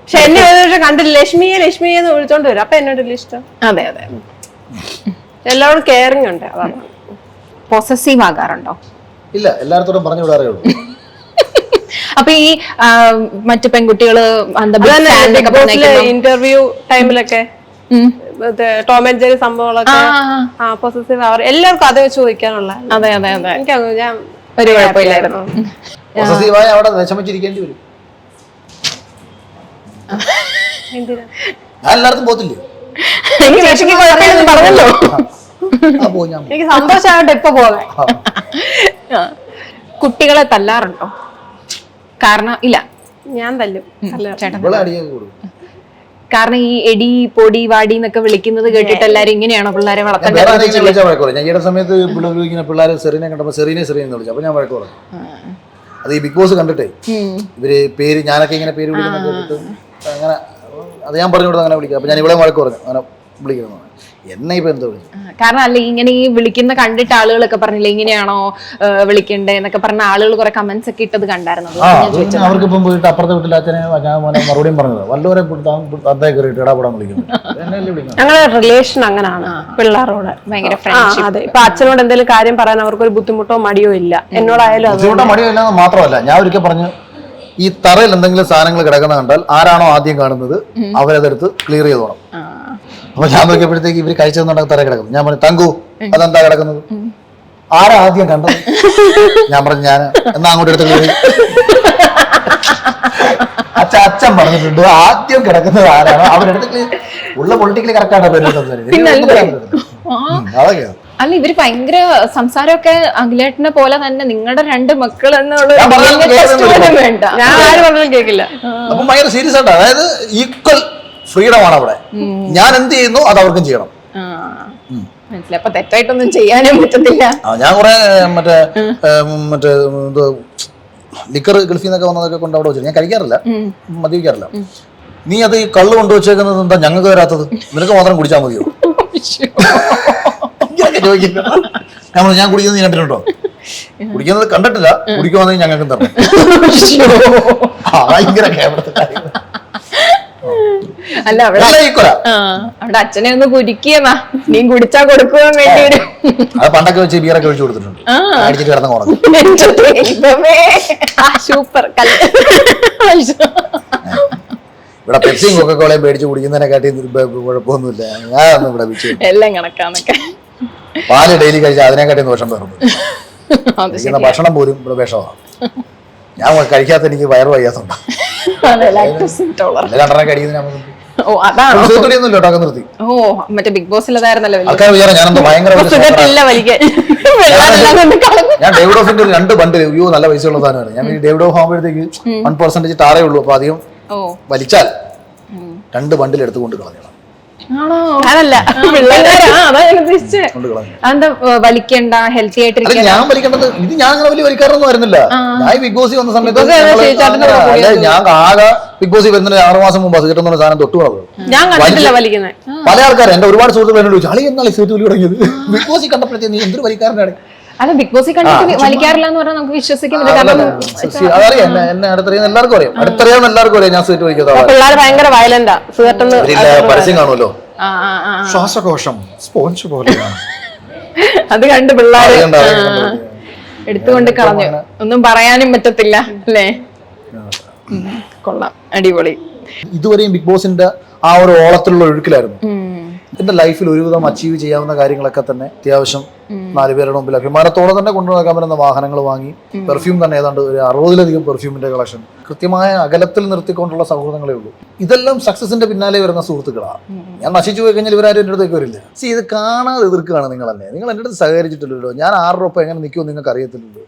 പക്ഷെ എന്നെ ഒരു കണ്ടില്ല. ലക്ഷ്മിയെ ലക്ഷ്മിയെ എന്ന് വിളിച്ചോണ്ട് വരും. അപ്പൊ എന്നോട് ഇഷ്ടം. അതെ അതെ. എല്ലാവരും കെയറിങ് ഉണ്ട്. അതാണ്. പൊസസീവ് ആകാറുണ്ടോ? ഇല്ല എല്ലായിടത്തോടും പറഞ്ഞു വിടാറേ ഉള്ളൂ. അപ്പൊ ഈ മറ്റു പെൺകുട്ടികൾ. ഇന്റർവ്യൂ ടൈമിലൊക്കെ ഉം. ടോം ആൻഡ് ജെറി സംഭവങ്ങളൊക്കെ പൊസസീവ് അവർ എല്ലാവർക്കും അതേ ചോദിക്കാനുള്ള. അതെ അതെ അതെ. എനിക്ക് ഞാൻ ഒരു കുഴപ്പമില്ലായിരുന്നു. പോസസീവായി അവിടെ വിഷമിച്ചിരിക്കേണ്ടി വരും. എന്തിനാ? ഞാൻ എല്ലായിടത്തും പോത്തില്ലേ എനിക്ക് പറഞ്ഞല്ലോ. എനിക്ക് സന്തോഷമായിട്ട് ഇപ്പൊ പോകാൻ. കുട്ടികളെ തല്ലാറുണ്ടോ? കാരണം ഇല്ല. ഞാൻ തല്ലും. കാരണം ഈ എടി പൊടി വാടി എന്നൊക്കെ വിളിക്കുന്നത് കേട്ടിട്ട് എല്ലാരും ഇങ്ങനെയാണോ പിള്ളേരെ വളർത്തുന്നത് വളർത്തേണ്ടത്? ഞാൻ ഈയിടെ സമയത്ത് പിള്ളേരെ സെറീനെ കണ്ടപ്പോ സെറീനെ സെറീനെ എന്ന് വിളിച്ചു. അപ്പോൾ ഞാൻ വഴക്ക് അത് ഈ ബിഗ് ബോസ് കണ്ടിട്ടേ ഇവർ പേര് ഞാനൊക്കെ ഇങ്ങനെ പേര് വിളിക്കുന്ന കേട്ടിട്ട് അങ്ങനെ അത് ഞാൻ പറഞ്ഞു കൊടുത്ത് അങ്ങനെ വിളിക്കാം. അപ്പൊ ഞാൻ ഇവിടെ വഴക്ക് പറഞ്ഞു അങ്ങനെ വിളിക്കുന്നു. എന്നെ ഇപ്പൊ എന്തോ കാരണം അല്ല ഇങ്ങനെ ഈ വിളിക്കുന്ന കണ്ടിട്ട് ആളുകളൊക്കെ പറഞ്ഞില്ലേ ഇങ്ങനെയാണോ വിളിക്കണ്ടേ എന്നൊക്കെ പറഞ്ഞ ആളുകൾ കുറെ കമന്റ്സ് ഒക്കെ ഇട്ടത് കണ്ടായിരുന്നു. അവർക്ക് ഇപ്പം പോയിട്ട് അപ്പുറത്തെ വീട്ടിൽ അച്ഛനെ മറുപടിയും പറഞ്ഞത്. വല്ലവരെ കയറിയിട്ട് ഇടാപെടാൻ വിളിക്കുന്നു. ഞങ്ങളുടെ റിലേഷൻ അങ്ങനാണ്. പിള്ളേരോട്. ഭയങ്കര ഫ്രണ്ട്ഷിപ്പ് അതെ. ഇപ്പൊ അച്ഛനോട് എന്തെങ്കിലും കാര്യം പറയാൻ അവർക്ക് ഒരു ബുദ്ധിമുട്ടോ മടിയോ ഇല്ല. എന്നോടായാലും അത് ബുദ്ധിമുട്ട മടിയില്ലെന്ന് മാത്രമല്ല ഞാൻ ഒരിക്കൽ പറഞ്ഞു ഈ തറയിൽ എന്തെങ്കിലും സാധനങ്ങൾ കിടക്കുന്ന കണ്ടാൽ ആരാണോ ആദ്യം കാണുന്നത് അവരതെടുത്ത് ക്ലിയർ ചെയ്തോണം. അപ്പൊ ഞാൻ നോക്കിയപ്പോഴത്തേക്ക് ഇവർ കഴിച്ചതെന്നുണ്ടെങ്കിൽ തറ കിടക്കുന്നു. ഞാൻ പറഞ്ഞു തങ്കു അതെന്താ കിടക്കുന്നത്? ആരാ ആദ്യം കണ്ടത്? ഞാൻ പറഞ്ഞു ഞാൻ എന്നാ അങ്ങോട്ട് എടുത്തു അച്ഛ അച്ഛൻ പറഞ്ഞിട്ടുണ്ട് ആദ്യം കിടക്കുന്നത് ആരാണ്? അവരെടുത്ത് ഉള്ള പൊളിറ്റിക്കലി കറക്റ്റാണ് അല്ല? ഇവർ ഭയങ്കര സംസാരമൊക്കെ അഖിലേട്ടനെ പോലെ തന്നെ നിങ്ങളുടെ രണ്ട് മക്കൾ എന്നുള്ള ഞാൻ പറഞ്ഞത് കേൾക്കുന്നില്ല. വേണ്ട. ഞാൻ ആര് പറഞ്ഞാലും കേൾക്കില്ല. അപ്പൊ ഭയങ്കര സീരിയസ് ആയിട്ട്. അതായത് ഈക്വൽ ഫ്രീഡം ആണ് അവിടെ ഞാൻ എന്ത് ചെയ്യുന്നു അത് അവർക്കും ചെയ്യണം മനസ്സിലായി. അപ്പൊ തെറ്റായിട്ടൊന്നും ചെയ്യാനേ പറ്റത്തില്ല ഞാൻ കുറെ മറ്റേ മറ്റേ ലിക്കർ ഗൾഫിൽ നിന്നൊക്കെ വന്നതൊക്കെ കൊണ്ട് അവിടെ വെച്ചു ഞാൻ കഴിക്കാറില്ല. മദ്യപിക്കാറില്ല. നീ അത് ഈ കള്ള് കൊണ്ടുവച്ചേക്കുന്നത് എന്താ ഞങ്ങൾക്ക് വരാത്തത്? നിനക്ക് മാത്രം കുടിച്ചാൽ മതിയോ? ഇങ്ങനെയൊക്കെ ചോദിക്കുന്നു. ഞാൻ കുടിക്കുന്നത് നീ കണ്ടിട്ടുണ്ടോ? കുടിക്കുന്നത് കണ്ടിട്ടില്ല. കുടിക്കുവാണെങ്കിൽ ഞങ്ങൾക്കും തരണം. ഭയങ്കര കേരളത്തിൽ. അല്ല അവിടെ അവിടെ അച്ഛനെ ഒന്ന് കുരുക്കിയെന്നാ നീ കുടിച്ചാ കൊടുക്കുവാൻ വേണ്ടി വരും അത് പണ്ടൊക്കെ വെച്ച് ബിയറൊക്കെ ഒഴിച്ചു കൊടുത്തിട്ടുണ്ട്. അടിച്ചിട്ട് കിടന്ന് കുറഞ്ഞു സൂപ്പർ ഇവിടെ പെപ്സിയും കൊക്കക്കോളയും മേടിച്ച് കുടിക്കുന്നതിനെക്കാട്ടി കുഴപ്പമൊന്നുമില്ല. ഞാനൊന്നും ഇവിടെ വിച്ചു എല്ലാം കണക്കാന്നൊക്കെ. പാൽ ഡെയിലി കഴിച്ചാൽ അതിനെക്കാട്ടി ദോഷം കഴിക്കുന്ന ഭക്ഷണം പോലും ഇവിടെ വിഷമാണ് ഞാൻ കഴിക്കാത്ത എനിക്ക് വയറ് വയ്യാത്തുണ്ട് ഓ അതാണോ? ഓ മറ്റേ ബിഗ് സുഖത്തില്ല വലിക്കാൻ. കളഞ്ഞു. ഞാൻ ഡേവിഡ് ഓഫിന്റെ രണ്ട് ബണ്ട് അയ്യോ നല്ല പൈസയുള്ള സാധനമാണ്. ഞാൻ ഈ ഡേവിഡ് ഓഫ് ആകുമ്പോഴത്തേക്ക് വൺ പെർസെന്റേജ് ടാറേ ഉള്ളൂ അപ്പൊ അധികം വലിച്ചാൽ രണ്ട് ബണ്ടിൽ എടുത്തുകൊണ്ട് കളഞ്ഞു ആണോ ഞാനല്ല ഏ, വലിക്കണ്ട ഹെൽത്തി ആയിട്ട് ഞാൻ വലിക്കേണ്ടത് ഇത് ഞാൻ അങ്ങനെ വലിയ വലിക്കാറൊന്നും വരുന്നില്ല ഞാൻ ബിഗ് ബോസി വന്ന സമയത്ത് ബോസ് ഞാൻ ആകെ ബിഗ് ബോസിൽ വരുന്നതിന് ആറു മാസം മുമ്പ് സിഗരറ്റ് എന്ന് സാധനം തൊട്ടു ഞാൻ കണ്ടിട്ടില്ല വലിക്കുന്നത് പല ആൾക്കാരും എന്റെ ഒരുപാട് സുഹൃത്തുക്കൾ എന്നോട് ചോദിച്ചു അളി എന്നാണ് സിഗരറ്റ് വലി തുടങ്ങിയത്? ബിഗ് ബോസിൽ കണ്ടപ്പോഴത്തേക്ക് നീ എന്തൊരു വലിക്കാരനാണ്? അല്ല ബിഗ് ബോസിൽ കണ്ടിട്ട് വലിക്കാറില്ല എന്ന് പറഞ്ഞാൽ നമുക്ക് വിശ്വസിക്കാൻ കാരണം അതറിയാം എന്നെ എല്ലാവർക്കും അറിയാം. അടുത്തറിയാവുന്ന എല്ലാവർക്കും അറിയാം ഞാൻ സീറ്റ് വലിക്കുന്ന ആളാണ് പിള്ളേർ ഭയങ്കര വയലന്റാ ഇവരില്ല പരസ്യം കാണുമല്ലോ. ആ ആ ആ ശ്വാസകോശം സ്പോഞ്ച് പോലെയാണ്. അത് കണ്ട് പിള്ളേർ. എടുത്തുകൊണ്ട് കളഞ്ഞു. ഒന്നും പറയാനും പറ്റത്തില്ല അല്ലേ? കൊള്ളാം. അടിപൊളി. ഇതുവരെയും ബിഗ് ബോസിന്റെ ആ ഒരു ഓളത്തിലുള്ള ഒഴുക്കിലായിരുന്നു. എന്റെ ലൈഫിൽ ഒരുവിധം അച്ചീവ് ചെയ്യാവുന്ന കാര്യങ്ങളൊക്കെ തന്നെ അത്യാവശ്യം നാലുപേരുടെ മുമ്പിൽ അഭിമാനത്തോടെ തന്നെ കൊണ്ടുനടക്കാൻ പറ്റുന്ന വാഹനങ്ങൾ വാങ്ങി. പെർഫ്യൂം തന്നെ ഏതാണ്ട് ഒരു അറുപതിലധികം പെർഫ്യൂമിന്റെ കളക്ഷൻ കൃത്യമായ അകലത്തിൽ നിർത്തിക്കൊണ്ടുള്ള സൗഹൃദങ്ങളേ ഉള്ളൂ. ഇതെല്ലാം സക്സസിന്റെ പിന്നാലെ വരുന്ന സുഹൃത്തുക്കളാണ് ഞാൻ നശിച്ചു പോയി കഴിഞ്ഞാൽ ഇവരാരും എന്റെ അടുത്തേക്ക് വരില്ല. സി ഇത് കാണാതെ എതിർക്കുകയാണ് നിങ്ങൾ തന്നെ നിങ്ങൾ എന്റെ അടുത്ത് സഹകരിച്ചിട്ടില്ലല്ലോ. ഞാൻ ആറ് രൂപ എങ്ങനെ നിൽക്കുമോ നിങ്ങൾക്ക് അറിയത്തില്ലല്ലോ